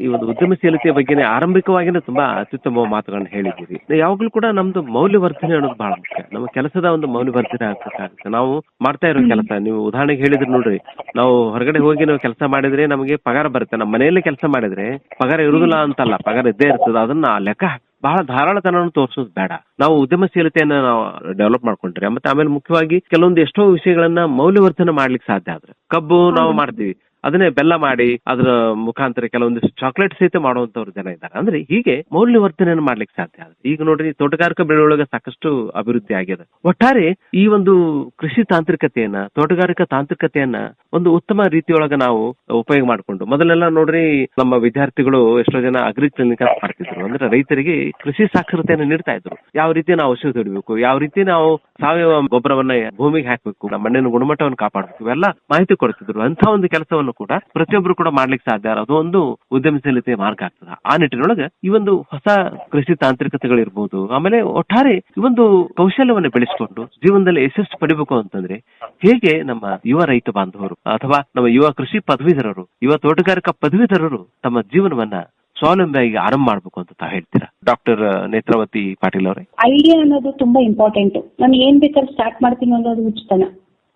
ಈ ಒಂದು ಉದ್ಯಮಶೀಲತೆಯ ಬಗ್ಗೆನೇ ಆರಂಭಿಕವಾಗಿನೇ ತುಂಬಾ ಅತ್ಯುತ್ತಮ ಮಾತುಗಳನ್ನ ಹೇಳಿದ್ದೀರಿ. ಯಾವಾಗಲೂ ಕೂಡ ನಮ್ದು ಮೌಲ್ಯವರ್ಧನೆ ಅನ್ನೋದು ಬಹಳ ಮುಖ್ಯ. ನಮ್ಮ ಕೆಲಸದ ಒಂದು ಮೌಲ್ಯವರ್ಧನೆ ಆಗ್ಬೇಕಾಗುತ್ತೆ. ನಾವು ಮಾಡ್ತಾ ಇರೋ ಕೆಲಸ, ನೀವು ಉದಾಹರಣೆಗೆ ಹೇಳಿದ್ರಿ ನೋಡ್ರಿ. ನಾವು ಹೊರಗಡೆ ಹೋಗಿ ನಾವು ಕೆಲಸ ಮಾಡಿದ್ರೆ ನಮಗೆ ಪಗಾರ ಬರುತ್ತೆ. ನಮ್ಮ ಮನೆಯಲ್ಲೇ ಕೆಲಸ ಮಾಡಿದ್ರೆ ಪಗಾರ ಇರುದಿಲ್ಲ ಅಂತಲ್ಲ, ಪಗಾರ ಇದ್ದೇ ಇರ್ತದೆ. ಅದನ್ನ ಲೆಕ್ಕ ಬಹಳ ಧಾರಾಳತನವನ್ನು ತೋರಿಸೋದು ಬೇಡ. ನಾವು ಉದ್ಯಮಶೀಲತೆಯನ್ನ ನಾವು ಡೆವಲಪ್ ಮಾಡ್ಕೊಂಡ್ರೆ ಮತ್ತೆ ಆಮೇಲೆ ಮುಖ್ಯವಾಗಿ ಕೆಲವೊಂದು ಎಷ್ಟೋ ವಿಷಯಗಳನ್ನ ಮೌಲ್ಯವರ್ಧನೆ ಮಾಡ್ಲಿಕ್ಕೆ ಸಾಧ್ಯ ಆದ್ರೆ. ಕಬ್ಬು ನಾವು ಮಾಡ್ತೀವಿ. ಅದನ್ನೇ ಬೆಲ್ಲ ಮಾಡಿ ಅದರ ಮುಖಾಂತರ ಕೆಲವೊಂದಿಷ್ಟು ಚಾಕ್ಲೇಟ್ ಸಹಿತ ಮಾಡುವಂತವ್ರು ಜನ ಇದ್ದಾರೆ. ಅಂದ್ರೆ ಹೀಗೆ ಮೌಲ್ಯವರ್ಧನೆಯನ್ನು ಮಾಡ್ಲಿಕ್ಕೆ ಸಾಧ್ಯ ಆದ್ರೆ ಈಗ ನೋಡ್ರಿ ತೋಟಗಾರಿಕಾ ಬೆಳೆಯೊಳಗೆ ಸಾಕಷ್ಟು ಅಭಿವೃದ್ಧಿ ಆಗಿದೆ. ಒಟ್ಟಾರೆ ಈ ಒಂದು ಕೃಷಿ ತಾಂತ್ರಿಕತೆಯನ್ನ, ತೋಟಗಾರಿಕಾ ತಾಂತ್ರಿಕತೆಯನ್ನ ಒಂದು ಉತ್ತಮ ರೀತಿಯೊಳಗ ನಾವು ಉಪಯೋಗ ಮಾಡಿಕೊಂಡು, ಮೊದಲೆಲ್ಲ ನೋಡ್ರಿ, ನಮ್ಮ ವಿದ್ಯಾರ್ಥಿಗಳು ಎಷ್ಟೋ ಜನ ಅಗ್ರಿ ಕ್ಲಿನಿಕ್ ಅಂತ ಮಾಡ್ತಿದ್ರು. ಅಂದ್ರೆ ರೈತರಿಗೆ ಕೃಷಿ ಸಾಕ್ಷರತೆಯನ್ನು ನೀಡ್ತಾ ಇದ್ರು. ಯಾವ ರೀತಿ ನಾವು ಔಷಧಿ ಹೊಡಿಬೇಕು, ಯಾವ ರೀತಿ ನಾವು ಸಾವಯವ ಗೊಬ್ಬರವನ್ನ ಭೂಮಿಗೆ ಹಾಕಬೇಕು, ನಮ್ಮ ಮಣ್ಣಿನ ಗುಣಮಟ್ಟವನ್ನು ಕಾಪಾಡಬೇಕು, ಇವೆಲ್ಲ ಮಾಹಿತಿ ಕೊಡ್ತಿದ್ರು. ಅಂತ ಒಂದು ಕೆಲಸವನ್ನು ಕೂಡ ಪ್ರತಿಯೊಬ್ಬರು ಕೂಡ ಮಾಡ್ಲಿಕ್ಕೆ ಸಾಧ್ಯ ಅದು ಒಂದು ಉದ್ಯಮಶೀಲತೆ ಮಾರ್ಗ ಆಗ್ತದೆ. ಆ ನಿಟ್ಟಿನೊಳಗೆ ಈ ಒಂದು ಹೊಸ ಕೃಷಿ ತಾಂತ್ರಿಕತೆಗಳಿರ್ಬೋದು, ಆಮೇಲೆ ಒಟ್ಟಾರೆ ಈ ಒಂದು ಕೌಶಲ್ಯವನ್ನು ಬೆಳೆಸಿಕೊಂಡು ಜೀವನದಲ್ಲಿ ಯಶಸ್ಸು ಪಡಿಬೇಕು ಅಂತಂದ್ರೆ ಹೇಗೆ ನಮ್ಮ ಯುವ ರೈತ ಬಾಂಧವರು ಅಥವಾ ನಮ್ಮ ಯುವ ಕೃಷಿ ಪದವೀಧರರು, ಯುವ ತೋಟಗಾರಿಕಾ ಪದವೀಧರರು ತಮ್ಮ ಜೀವನವನ್ನ ಸ್ವಾವಲಂಬಿಯಾಗಿ ಆರಂಭ ಮಾಡ್ಬೇಕು ಅಂತ ಹೇಳ್ತೀರಾ? ಡಾಕ್ಟರ್ ನೇತ್ರಾವತಿ ಪಾಟೀಲ್ ಅವರೇ. ಐಡಿಯಾ ಅನ್ನೋದು ತುಂಬಾ ಇಂಪಾರ್ಟೆಂಟ್ ನಾನು ಏನ್ ಬೇಕಾದ್ರೂ ಸ್ಟಾರ್ಟ್ ಮಾಡ್ತೀನಿ ಅನ್ನೋದು ಉಚಿತನ.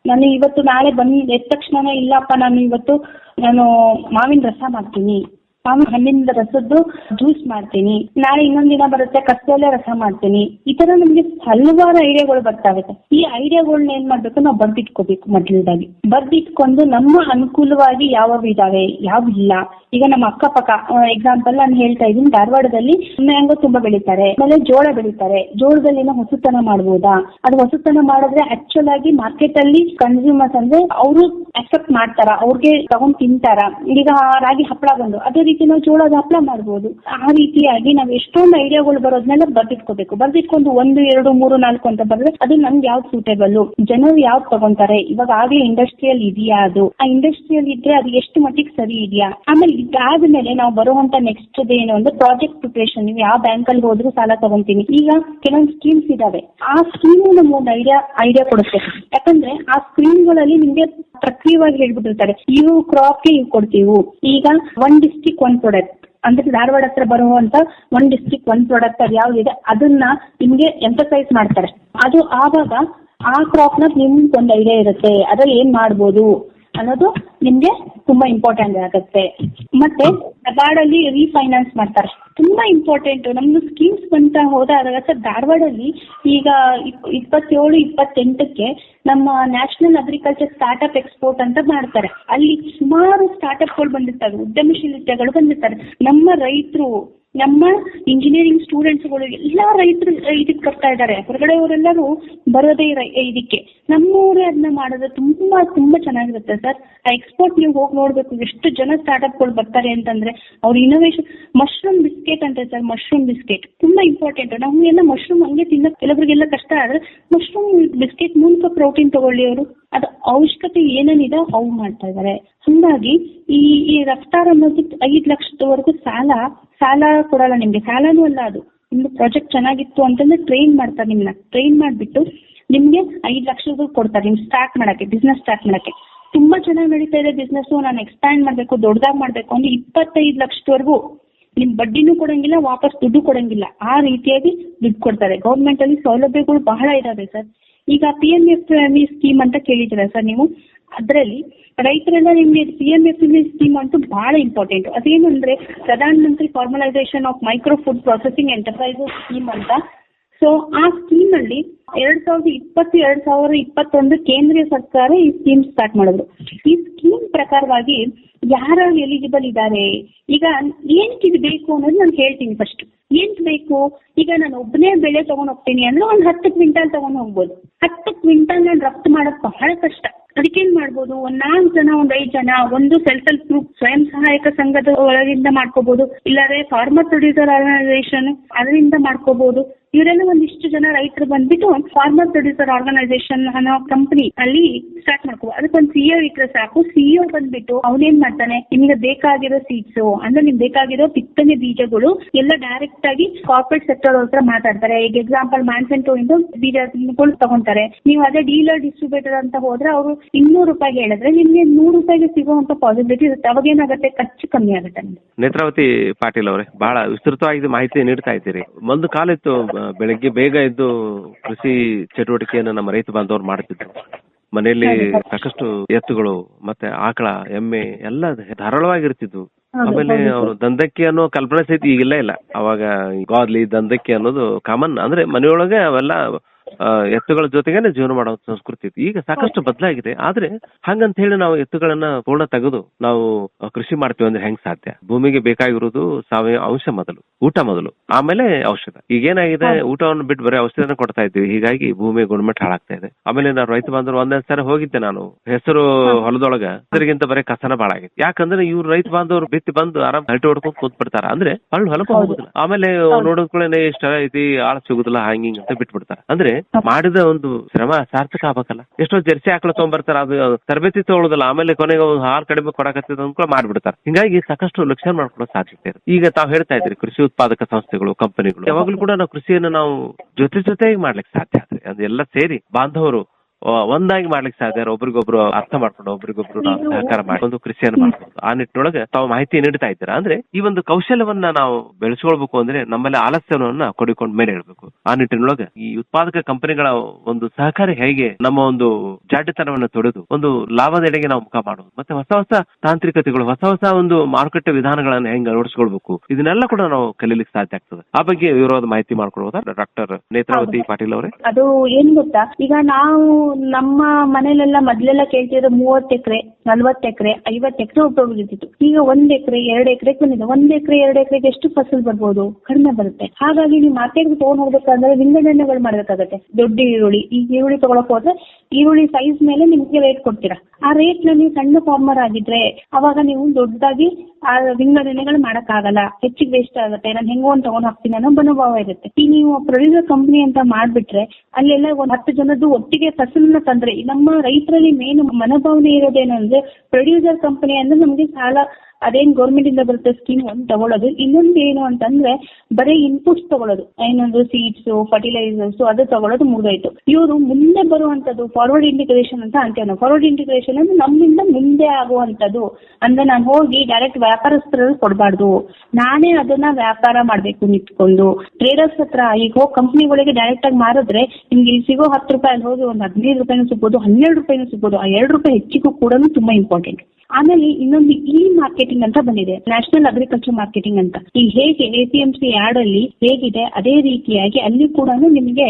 ನಾನು ಇವತ್ತು ನಾಳೆ ಬಂದ್ ಎದ್ದ ತಕ್ಷಣನೇ ಇಲ್ಲಪ್ಪ, ನಾನು ಇವತ್ತು, ನಾನು ಮಾವಿನ ರಸ ಮಾಡ್ತೀನಿ. ಮಾವಿನ ಹಣ್ಣಿನ ರಸದ್ದು ಜ್ಯೂಸ್ ಮಾಡ್ತೀನಿ. ನಾಳೆ ಇನ್ನೊಂದ್ ದಿನ ಬರುತ್ತೆ ಕಸ್ತಲೆ ರಸ ಮಾಡ್ತೀನಿ. ಈ ತರ ನಮ್ಗೆ ಹಲವಾರು ಐಡಿಯಾಗಳು ಬರ್ತಾವೆ. ಈ ಐಡಿಯಾಗಳನ್ನ ಏನ್ ಮಾಡ್ಬೇಕು? ನಾವು ಬರ್ದಿಟ್ಕೋಬೇಕು ಮೊದಲದಾಗಿ ಬರ್ದಿಟ್ಕೊಂಡು ನಮ್ಮ ಅನುಕೂಲವಾಗಿ ಯಾವ ಇದಾವೆ ಯಾವ ಇಲ್ಲ ಈಗ ನಮ್ಮ ಅಕ್ಕಪಕ್ಕ ಎಕ್ಸಾಂಪಲ್ ನಾನು ಹೇಳ್ತಾ ಇದ್ದೀನಿ. ಧಾರವಾಡದಲ್ಲಿ ಮ್ಯಾಂಗೋ ತುಂಬಾ ಬೆಳೀತಾರೆ. ಆಮೇಲೆ ಜೋಳ ಬೆಳೀತಾರೆ. ಜೋಳದಲ್ಲಿ ಹೊಸತನ ಮಾಡಬಹುದಾ ಅದು ಹೊಸತನ ಮಾಡಿದ್ರೆ ಆಕ್ಚುಲ್ ಆಗಿ ಮಾರ್ಕೆಟ್ ಅಲ್ಲಿ ಕನ್ಸ್ಯೂಮರ್ಸ್ ಅಂದ್ರೆ ಅವರು ಅಕ್ಸೆಪ್ಟ್ ಮಾಡ್ತಾರ? ಅವ್ರಿಗೆ ತಗೊಂಡ್ ತಿಂತಾರ? ಈಗ ರಾಗಿ ಹಪ್ಪಳ ಬಂದು, ಅದೇ ರೀತಿ ನಾವು ಜೋಳದ ಹಪ್ಪಳ ಮಾಡಬಹುದು ಆ ರೀತಿಯಾಗಿ ನಾವು ಎಷ್ಟೊಂದು ಐಡಿಯಾಗಳು ಬರೋದ್ನೆಲ್ಲ ಬರ್ದಿಟ್ಕೋಬೇಕು. ಬರ್ದಿಟ್ಕೊಂಡು ಒಂದು, ಎರಡು, ಮೂರು, ನಾಲ್ಕು ಅಂತ ಬರೆದ್ರೆ ಅದು ನಮ್ಗೆ ಯಾವ್ದು ಸೂಟೇಬಲ್ ಜನರು ಯಾವ್ದು ತಗೊಂತಾರೆ? ಇವಾಗ ಆಗ್ಲೇ ಇಂಡಸ್ಟ್ರಿಯಲ್ ಇದೆಯಾ ಅದು? ಆ ಇಂಡಸ್ಟ್ರಿಯಲ್ ಇದ್ರೆ ಅದು ಎಷ್ಟು ಮಟ್ಟಿಗೆ ಸರಿ ಇದೆಯಾ? ಆಮೇಲೆ ಇದಾದ್ಮೇಲೆ ನಾವು ಬರುವಂತ ನೆಕ್ಸ್ಟ್ ಏನು ಅಂದ್ರೆ ಪ್ರಾಜೆಕ್ಟ್ ಪ್ರಿಪರೇಷನ್ ನೀವು ಯಾವ ಬ್ಯಾಂಕ್ ಅಲ್ಲಿ ಹೋದ್ರು ಸಾಲ ತಗೊಂತೀನಿ. ಈಗ ಕೆಲವೊಂದು ಸ್ಕೀಮ್ಸ್ ಇದಾವೆ. ಆ ಸ್ಕೀಮ್ ನಮ್ಗೆ ಒಂದು ಐಡಿಯಾ ಐಡಿಯಾ ಕೊಡುತ್ತೆ. ಯಾಕಂದ್ರೆ ಆ ಸ್ಕೀಮ್ಗಳಲ್ಲಿ ನಿಮ್ಗೆ ಪ್ರಕ್ರಿಯವಾಗಿ ಹೇಳ್ಬಿಟ್ಟಿರ್ತಾರೆ. ಇವು ಕ್ರಾಪ್ಗೆ ಇವು ಕೊಡ್ತೀವಿ. ಈಗ ಒನ್ ಡಿಸ್ಟಿಕ್ ಒನ್ ಪ್ರಾಡಕ್ಟ್ ಅಂದ್ರೆ ಧಾರವಾಡ ಹತ್ರ ಬರುವಂತ ಒನ್ ಡಿಸ್ಟಿಕ್ ಒನ್ ಪ್ರಾಡಕ್ಟ್ ಅದು ಯಾವ್ದಿದೆ, ಅದನ್ನ ನಿಮ್ಗೆ ಎಂಟರ್ಪ್ರೈಸ್ ಮಾಡ್ತಾರೆ. ಅದು ಆವಾಗ ಆ ಕ್ರಾಪ್ನ ನಿಮ್ಗೆ ಒಂದು ಐಡಿಯಾ ಇರುತ್ತೆ. ಅದ್ರಲ್ಲಿ ಏನ್ ಮಾಡ್ಬೋದು? ಅನ್ನೋದು ನಿಮ್ಗೆ ತುಂಬಾ ಇಂಪಾರ್ಟೆಂಟ್ ಆಗುತ್ತೆ. ಮತ್ತೆ ನಬಾರ್ಡಲ್ಲಿ ರೀಫೈನಾನ್ಸ್ ಮಾಡ್ತಾರೆ. ತುಂಬಾ ಇಂಪಾರ್ಟೆಂಟ್ ನಮ್ದು ಸ್ಕೀಮ್ಸ್ ಬಂತ ಹೋದಾಗ ಸರ್ ಧಾರವಾಡಲ್ಲಿ ಈಗ ಇಪ್- ಇಪ್ಪತ್ತೇಳು, ಇಪ್ಪತ್ತೆಂಟಕ್ಕೆ ನಮ್ಮ ನ್ಯಾಷನಲ್ ಅಗ್ರಿಕಲ್ಚರ್ ಸ್ಟಾರ್ಟ್ಅಪ್ ಎಕ್ಸ್ಪೋರ್ಟ್ ಅಂತ ಮಾಡ್ತಾರೆ. ಅಲ್ಲಿ ಸುಮಾರು ಸ್ಟಾರ್ಟ್ಅಪ್ಗಳು ಬಂದಿರ್ತಾರೆ ಉದ್ಯಮಶೀಲತೆಗಳು ಬಂದಿರ್ತಾರೆ. ನಮ್ಮ ರೈತರು, ನಮ್ಮ ಇಂಜಿನಿಯರಿಂಗ್ ಸ್ಟೂಡೆಂಟ್ಸ್ಗಳು ಎಲ್ಲಾ ರೈತರು ಇದಕ್ಕೆ ಬರ್ತಾ ಇದ್ದಾರೆ ಹೊರಗಡೆಯವರೆಲ್ಲರೂ ಬರೋದೇ ರೈ- ಇದಕ್ಕೆ. ನಮ್ಮೂರೇ ಅದನ್ನ ಮಾಡಿದ್ರೆ ತುಂಬಾ ತುಂಬಾ ಚೆನ್ನಾಗಿರುತ್ತೆ ಸರ್. ಆ ಎಕ್ಸ್ಪೋರ್ಟ್ ನೀವು ಹೋಗಿ ನೋಡ್ಬೇಕು, ಎಷ್ಟು ಜನ ಸ್ಟಾರ್ಟ್ಅಪ್ಗಳು ಬರ್ತಾರೆ ಅಂತಂದ್ರೆ ಅವ್ರ ಇನೋವೇಷನ್ ಮಶ್ರೂಮ್ ಬಿಸ್ಕೆಟ್ ಅಂತ ಸರ್ ಮಶ್ರೂಮ್ ಬಿಸ್ಕೆಟ್ ತುಂಬಾ ಇಂಪಾರ್ಟೆಂಟ್ ನಮ್ಗೆಲ್ಲ ಮಶ್ರೂಮ್ ಹಂಗೆ ತಿನ್ನ ಕೆಲವರಿಗೆಲ್ಲ ಕಷ್ಟ ಆದ್ರೆ ಮಶ್ರೂಮ್ ಬಿಸ್ಕೆಟ್ ಮೂಲಕ ಪ್ರೋಟೀನ್ ತಗೊಳ್ಳಿ ಅವರು. ಅದು ಅವಶ್ಯಕತೆ ಏನೇನಿದೆ ಅವು ಮಾಡ್ತಾ ಇದ್ದಾರೆ ಹಂಗಾಗಿ ಈ ಈ ರಫ್ತಾರ್ ಅನ್ನೋದು ಐದು ಲಕ್ಷದವರೆಗೂ ಸಾಲ ಸಾಲ ಕೊಡಲ್ಲ ನಿಮ್ಗೆ. ಸಾಲನೂ ಅಲ್ಲ ಅದು. ನಿಮ್ದು ಪ್ರಾಜೆಕ್ಟ್ ಚೆನ್ನಾಗಿತ್ತು ಅಂತಂದ್ರೆ ಟ್ರೈನ್ ಮಾಡ್ತಾರೆ ನಿಮ್ನ. ಟ್ರೈನ್ ಮಾಡ್ಬಿಟ್ಟು ನಿಮ್ಗೆ ಐದು ಲಕ್ಷಗಳು ಕೊಡ್ತಾರೆ. ನಿಮ್ ಸ್ಟಾರ್ಟ್ ಮಾಡಕ್ಕೆ ಬಿಸ್ನೆಸ್ ಸ್ಟಾರ್ಟ್ ಮಾಡಕ್ಕೆ. ತುಂಬಾ ಚೆನ್ನಾಗಿ ನಡೀತಾ ಇದೆ ಬಿಸ್ನೆಸ್ ನಾನು ಎಕ್ಸ್ಪ್ಯಾಂಡ್ ಮಾಡ್ಬೇಕು ದೊಡ್ಡದಾಗಿ ಮಾಡ್ಬೇಕು. ಅಂದ್ರೆ ಇಪ್ಪತ್ತೈದು ಲಕ್ಷದವರೆಗೂ ನಿಮ್ ಬಡ್ಡಿನೂ ಕೊಡಂಗಿಲ್ಲ, ವಾಪಸ್ ದುಡ್ಡು ಕೊಡಂಗಿಲ್ಲ. ಆ ರೀತಿಯಾಗಿ ದುಡ್ಡು ಕೊಡ್ತಾರೆ. ಗೌರ್ಮೆಂಟ್ ಅಲ್ಲಿ ಸೌಲಭ್ಯಗಳು ಬಹಳ ಇದಾವೆ ಸರ್. ಈಗ ಪಿ ಎಂ ಎಫ್ ಸ್ಕೀಮ್ ಅಂತ ಕೇಳಿದ್ದೀರಾ ಸರ್ ನೀವು? ಅದರಲ್ಲಿ ರೈತರೆಲ್ಲ ನಿಮ್ಗೆ ಪಿ ಎಂ ಎಫ್ ಸ್ಕೀಮ್ ಅಂತೂ ಬಹಳ ಇಂಪಾರ್ಟೆಂಟ್ ಅದೇನಂದ್ರೆ Pradhan Mantri formalisation of micro food processing enterprises scheme ಅಂತ. ಸೊ ಆ ಸ್ಕೀಮ್ ಅಲ್ಲಿ ಎರಡ್ ಸಾವಿರದ ಇಪ್ಪತ್ತು, ಎರಡ್ ಸಾವಿರದ ಇಪ್ಪತ್ತೊಂದು ಕೇಂದ್ರ ಸರ್ಕಾರ ಈ ಸ್ಕೀಮ್ ಸ್ಟಾರ್ಟ್ ಮಾಡಿದ್ರು. ಈ ಸ್ಕೀಮ್ ಪ್ರಕಾರವಾಗಿ ಯಾರು ಎಲಿಜಿಬಲ್ ಇದ್ದಾರೆ ಈಗ ಏನಕ್ಕೆ ಇದು ಬೇಕು ಅನ್ನೋದು ನಾನು ಹೇಳ್ತೀನಿ ಫಸ್ಟ್ ಏನ್ ಬೇಕು? ಈಗ ನಾನು ಒಬ್ಬನೇ ಬೆಳೆ ತಗೊಂಡ್ ಹೋಗ್ತೀನಿ ಅಂದ್ರೆ ಒಂದ್ ಹತ್ತು ಕ್ವಿಂಟಾಲ್ ತಗೊಂಡ್ ಹೋಗ್ಬೋದು. ಹತ್ತು ಕ್ವಿಂಟಾಲ್ ನಾನು ರಫ್ತು ಮಾಡೋದು ಬಹಳ ಕಷ್ಟ. ಅದಕ್ಕೇನ್ ಮಾಡ್ಬೋದು? ಒಂದ್ ನಾಲ್ಕು ಜನ, ಒಂದ್ ಐದ್ ಜನ, ಒಂದು ಸೆಲ್ಫ್ ಹೆಲ್ಪ್ ಗ್ರೂಪ್ ಸ್ವಯಂ ಸಹಾಯಕ ಸಂಘದ ಒಳಗಿಂದ ಮಾಡ್ಕೋಬಹುದು ಇಲ್ಲಾಂದ್ರೆ ಫಾರ್ಮರ್ ಪ್ರೊಡ್ಯೂಸರ್ ಆರ್ಗನೈಸೇಷನ್ ಅದರಿಂದ ಮಾಡ್ಕೋಬಹುದು ಇವರೆಲ್ಲ ಒಂದಿಷ್ಟು ಜನ ರೈತರು ಬಂದ್ಬಿಟ್ಟು ಫಾರ್ಮರ್ ಪ್ರೊಡ್ಯೂಸರ್ ಆರ್ಗನೈಸೇಷನ್ ಅನ್ನೋ ಕಂಪನಿ ಅಲ್ಲಿ ಸ್ಟಾರ್ಟ್ ಮಾಡ್ಕೋ ಅದಕ್ಕೊಂದು ಸಿಇಒ ಇಟ್ರೆ ಸಾಕು. ಸಿಇಒ ಬಂದ್ಬಿಟ್ಟು ಅವನೇನ್ ಮಾಡ್ತಾನೆ? ನಿಮಗೆ ಬೇಕಾಗಿರೋ ಸೀಡ್ಸ್ ಅಂದ್ರೆ ನಿಮ್ಗೆ ಬೇಕಾಗಿರೋ ಬಿತ್ತನೆ ಬೀಜಗಳು ಎಲ್ಲ ಡೈರೆಕ್ಟ್ ಆಗಿ ಕಾರ್ಪೊರೇಟ್ ಸೆಕ್ಟರ್ ಹತ್ರ ಮಾತಾಡ್ತಾರೆ. ಈಗ ಎಕ್ಸಾಂಪಲ್ ಮ್ಯಾನ್ಸೆಂಟೋ ಇಂದ ಬೀಜಗಳು ತಗೊಂತಾರೆ. ನೀವು ಅದೇ ಡೀಲರ್ ಡಿಸ್ಟ್ರಿಬ್ಯೂಟರ್ ಅಂತ ಹೋದ್ರೆ ಅವರು ಇನ್ನೂರು ರೂಪಾಯಿಗೆ ಹೇಳಿದ್ರೆ ನಿಮ್ಗೆ ನೂರು ರೂಪಾಯಿಗೆ ಸಿಗುವಂತ ಪಾಸಿಬಿಲಿಟಿ ಇರುತ್ತೆ. ಅವಾಗ ಏನಾಗುತ್ತೆ ಖರ್ಚು ಕಮ್ಮಿ ಆಗುತ್ತೆ ನೇತ್ರಾವತಿ ಪಾಟೀಲ್ ಅವರೇ ಬಹಳ ವಿಸ್ತೃತವಾಗಿ ಮಾಹಿತಿ ನೀಡ್ತಾ ಇದ್ದೀರಿ. ಒಂದು ಕಾಲ ಇತ್ತು ಆ, ಬೆಳಗ್ಗೆ ಬೇಗ ಎದ್ದು ಕೃಷಿ ಚಟುವಟಿಕೆಯನ್ನು ನಮ್ಮ ರೈತ ಬಾಂಧವರು ಮಾಡ್ತಿದ್ರು. ಮನೆಯಲ್ಲಿ ಸಾಕಷ್ಟು ಎತ್ತುಗಳು ಮತ್ತೆ ಆಕಳ ಎಮ್ಮೆ ಎಲ್ಲ ಧಾರಾಳವಾಗಿರ್ತಿದ್ವು. ಆಮೇಲೆ ಅವರು ದಂಧಕ್ಕೆ ಅನ್ನೋ ಕಲ್ಪನೆ ಸಹಿತ ಈಗಿಲ್ಲ ಇಲ್ಲ. ಅವಾಗ ಗೋದ್ಲಿ ದಂಧಕ್ಕೆ ಅನ್ನೋದು ಕಾಮನ್ ಅಂದ್ರೆ ಮನೆಯೊಳಗೆ ಅವೆಲ್ಲ ಎತ್ತುಗಳ ಜೊತೆಗೇನೆ ಜೀವನ ಮಾಡೋ ಸಂಸ್ಕೃತಿ ಇತ್ತು. ಈಗ ಸಾಕಷ್ಟು ಬದಲಾಗಿದೆ. ಆದ್ರೆ ಹಂಗಂತ ಹೇಳಿ ನಾವು ಎತ್ತುಗಳನ್ನ ಪೂರ್ಣ ತೆಗೆದು ನಾವು ಕೃಷಿ ಮಾಡ್ತೀವಿ ಅಂದ್ರೆ ಹೆಂಗ್ ಸಾಧ್ಯ? ಭೂಮಿಗೆ ಬೇಕಾಗಿರೋದು ಸಾವಯವ ಅಂಶ ಮೊದಲು ಊಟ ಮೊದಲು ಆಮೇಲೆ ಔಷಧ. ಈಗೇನಾಗಿದೆ ಊಟವನ್ನು ಬಿಟ್ಟು ಬರೀ ಔಷಧನ ಕೊಡ್ತಾ ಇದ್ದೀವಿ. ಹೀಗಾಗಿ ಭೂಮಿ ಗುಣಮಟ್ಟ ಹಾಳಾಗ್ತಾ ಇದೆ. ಆಮೇಲೆ ನಾನು ರೈತ ಬಾಂಧವರು ಒಂದೊಂದ್ ಸರಿ ಹೋಗಿದ್ದೆ ನಾನು. ಹೆಸರು ಹೊಲದೊಳಗ. ಅದರಿಗಿಂತ ಬರೀ ಕಸನ ಬಾಳ ಆಗೈತಿ ಯಾಕಂದ್ರೆ ಇವ್ರು ರೈತ ಬಾಂಧವರು ಬಿತ್ತಿ ಬಂದು ಆರಾಮ್ ಹರಟಿ ಹೊಡ್ಕೊಂಡ್ ಕೂತ್ ಬಿಡ್ತಾರ ಅಂದ್ರೆ ಹಳ್ಳು ಹೊಲಕ್ಕೆ ಹೋಗುದಿಲ್ಲ. ಆಮೇಲೆ ನೋಡಿದ್ಕೊಳ್ಳೇನೆ ಇಷ್ಟ ಐತಿ ಆಳ ಸಿಗುದಿಲ್ಲ ಹಂಗಿಂಗ್ ಅಂತ ಬಿಟ್ಬಿಡ್ತಾರ. ಅಂದ್ರೆ ಮಾಡಿದ ಒಂದು ಶ್ರಮ ಸಾರ್ಥಕ ಆಗ್ಬೇಕಲ್ಲ. ಎಷ್ಟೋ ಜರ್ಸಿ ಆಕಳ ತಗೊಂಡ್ಬರ್ತಾರ ಅದು ತರಬೇತಿ ತಗೊಳ್ಳೋದಿಲ್ಲ, ಆಮೇಲೆ ಕೊನೆಗೆ ಅವ್ರು ಹಾಲು ಕಡಿಮೆ ಕೊಡಕತ್ತಿದ ಅಂದ್ಕೊಳ್ಳ ಮಾಡ್ಬಿಡ್ತಾರೆ. ಹಿಂಗಾಗಿ ಸಾಕಷ್ಟು ಲಕ್ಷಣ ಮಾಡ್ಕೊಳ್ಳೋ ಸಾಧ್ಯತೆ ಇದೆ. ಈಗ ತಾವ್ ಹೇಳ್ತಾ ಇದ್ರಿ ಕೃಷಿ ಉತ್ಪಾದಕ ಸಂಸ್ಥೆಗಳು, ಕಂಪನಿಗಳು. ಯಾವಾಗ್ಲೂ ಕೂಡ ನಾವು ಕೃಷಿಯನ್ನು ನಾವು ಜೊತೆ ಜೊತೆಗೆ ಮಾಡ್ಲಿಕ್ಕೆ ಸಾಧ್ಯ ಆದ್ರೆ, ಅದೆಲ್ಲ ಸೇರಿ ಬಾಂಧವರು ಒಂದಾಗಿ ಮಾಡ್ಲಿಕ್ಕೆ ಸಾಧ್ಯ ಒಬ್ರಿಗೊಬ್ರು ಅರ್ಥ ಮಾಡ್ಕೊಂಡು ಒಬ್ರಿಗೊಬ್ರು ನಾವು ಸಹಕಾರ ಮಾಡ್ಕೊಂಡು ಕೃಷಿಯನ್ನು ಮಾಡ್ಕೊಂಡು ಆ ನಿಟ್ಟಿನೊಳಗೆ ತಾವು ಮಾಹಿತಿ ನೀಡ್ತಾ ಇದ್ದೀರಾ? ಅಂದ್ರೆ ಈ ಒಂದು ಕೌಶಲ್ಯವನ್ನ ನಾವು ಬೆಳೆಸ್ಕೊಳ್ಬೇಕು ಅಂದ್ರೆ ನಮ್ಮಲ್ಲಿ ಆಲಸ್ಯವನ್ನ ಕೊಡಿಕೊಂಡು ಮೇಲೆ ಇಡಬೇಕು. ಆ ನಿಟ್ಟಿನೊಳಗೆ ಈ ಉತ್ಪಾದಕ ಕಂಪನಿಗಳ ಒಂದು ಸಹಕಾರ ಹೇಗೆ ನಮ್ಮ ಒಂದು ಜಾಡ್ಯತನವನ್ನು ತೊಡೆದು ಒಂದು ಲಾಭದೆಡೆಗೆ ನಾವು ಮುಖ ಮಾಡೋದು ಮತ್ತೆ ಹೊಸ ಹೊಸ ತಾಂತ್ರಿಕತೆಗಳು ಹೊಸ ಹೊಸ ಒಂದು ಮಾರುಕಟ್ಟೆ ವಿಧಾನಗಳನ್ನ ಹೆಂಗ್ ಅಳವಡಿಸ್ಕೊಳ್ಬೇಕು ಇದನ್ನೆಲ್ಲ ಕೂಡ ನಾವು ಕಲೀಲಿಕ್ಕೆ ಸಾಧ್ಯ ಆಗ್ತದೆ. ಆ ಬಗ್ಗೆ ವಿವರವಾದ ಮಾಹಿತಿ ಮಾಡ್ಕೊಳ್ಬಹುದಾ ಡಾಕ್ಟರ್ ನೇತ್ರಾವತಿ ಪಾಟೀಲ್ ಅವರೇ. ಅದು ಏನ್ ಗೊತ್ತಾ? ಈಗ ನಾವು ನಮ್ಮ ಮನೇಲೆಲ್ಲ ಮೊದ್ಲೆಲ್ಲ ಕೇಳ್ತಿದ್ರು ಮೂವತ್ತು ಎಕರೆ. ನಲ್ವತ್ತು ಎಕರೆ, ಐವತ್ತು ಎಕರೆ ಉಪಯೋಗಿಸಿತ್ತು ಈಗ ಒಂದ್ ಎಕರೆ, ಎರಡ್ ಎಕರೆ ಬಂದಿದೆ ಒಂದ್ ಎಕರೆ, ಎರಡ್ ಎಕರೆಗೆ ಎಷ್ಟು ಫಸಲ್ ಬರ್ಬೋದು? ಕಡಿಮೆ ಬರುತ್ತೆ. ಹಾಗಾಗಿ ನೀವು ಮಾರ್ಕೆಟ್ಗೆ ತಗೊಂಡ್ ಹೋಗ್ಬೇಕಂದ್ರೆ ವಿಂಗಡಣೆಗಳು ಮಾಡ್ಬೇಕಾಗತ್ತೆ ದೊಡ್ಡ ಈರುಳ್ಳಿ ಈಗ ಈರುಳ್ಳಿ ತಗೊಳಕ್ ಹೋದ್ರೆ ಈರುಳ್ಳಿ ಸೈಜ್ ಮೇಲೆ ನಿಮ್ಗೆ ರೇಟ್ ಕೊಡ್ತೀರಾ. ಆ ರೇಟ್ನ ಸಣ್ಣ ಫಾರ್ಮರ್ ಆಗಿದ್ರೆ ಅವಾಗ ನೀವು ದೊಡ್ಡದಾಗಿ ಆ ವಿಂಗಡಣೆಗಳು ಮಾಡಕ್ಕಾಗಲ್ಲ ಹೆಚ್ಚಿಗೆ ವೇಸ್ಟ್ ಆಗುತ್ತೆ. ನಾನು ಹೆಂಗೋ ಒಂದು ತಗೊಂಡ್ ಹಾಕ್ತೀನಿ ಅನ್ನೋ ಮನೋಭಾವ ಇರುತ್ತೆ. ಈ ನೀವು ಪ್ರೊಡ್ಯೂಸರ್ ಕಂಪನಿ ಅಂತ ಮಾಡ್ಬಿಟ್ರೆ ಅಲ್ಲೆಲ್ಲ ಒಂದ್ ಹತ್ತು ಜನದ್ದು ಒಟ್ಟಿಗೆ ಫಸಲನ್ನ ತಂದ್ರೆ ನಮ್ಮ ರೈತರಲ್ಲಿ ಮೇನ್ ಮನೋಭಾವನೆ ಇರೋದೇನಂದ್ರೆ ಪ್ರೊಡ್ಯೂಸರ್ ಕಂಪನಿ ಅಂದ್ರೆ ನಮ್ಗೆ ಸಾಲ ಅದೇನ್ ಗೌರ್ಮೆಂಟ್ ಇಂದ ಬರುತ್ತೆ ಸ್ಕೀಮ್ ಒಂದು ತಗೊಳ್ಳೋದು ಇನ್ನೊಂದು ಏನು ಅಂತಂದ್ರೆ, ಬರೀ ಇನ್ಪುಟ್ಸ್ ತಗೊಳ್ಳೋದು ಏನೊಂದು ಸೀಡ್ಸ್ ಫರ್ಟಿಲೈಸರ್ಸ್ ಅದು ತಗೊಳ್ಳೋದು ಮುಗಿದೋಯ್ತು. ಇವರು ಮುಂದೆ ಬರುವಂತದ್ದು ಫಾರ್ವರ್ಡ್ ಇಂಟಿಗ್ರೇಷನ್ ಅಂತ ನಾವು ಫಾರ್ವರ್ಡ್ ಇಂಟಿಗ್ರೇಷನ್ ಅಂದ್ರೆ ನಮ್ಮಿಂದ ಮುಂದೆ ಆಗುವಂತದ್ದು. ಅಂದ್ರೆ ನಾನು ಹೋಗಿ ಡೈರೆಕ್ಟ್ ವ್ಯಾಪಾರಸ್ಥರಲ್ಲಿ ಕೊಡಬಾರ್ದು. ನಾನೇ ಅದನ್ನ ವ್ಯಾಪಾರ ಮಾಡ್ಬೇಕು ನಿಂತ್ಕೊಂಡು. ಟ್ರೇಡರ್ಸ್ ಹತ್ರ, ಈಗ ಹೋಗಿ ಕಂಪ್ನಿಗಳಿಗೆ ಡೈರೆಕ್ಟ್ ಆಗಿ ಮಾರಿದ್ರೆ, ನಿಮ್ಗೆ ಇಲ್ಲಿ ಸಿಗೋ ಹತ್ತು ರೂಪಾಯಿ ಅಲ್ಲಿ ಹೋಗಿ ಒಂದು ಹದಿನೈದು ರೂಪಾಯಿನೂ ಸಿಗ್ಬೋದು, ಹನ್ನೆರಡು ರೂಪಾಯಿನೂ ಸಿಗ್ಬೋದು. ಆ ಎರಡು ರೂಪಾಯಿ ಹೆಚ್ಚಿಗೂ ಕೂಡ ತುಂಬಾ ಇಂಪಾರ್ಟೆಂಟ್ ಆಮೇಲೆ ಇನ್ನೊಂದು ಇ ಮಾರ್ಕೆಟಿಂಗ್ ಅಂತ ಬಂದಿದೆ. ನ್ಯಾಷನಲ್ ಅಗ್ರಿಕಲ್ಚರ್ ಮಾರ್ಕೆಟಿಂಗ್ ಅಂತ. ಈ ಹೇಗೆ ಎ ಪಿ ಯಾರ್ಡ್ ಅಲ್ಲಿ ಹೇಗಿದೆ, ಅದೇ ರೀತಿಯಾಗಿ ಅಲ್ಲಿ ಕೂಡ ನಿಮಗೆ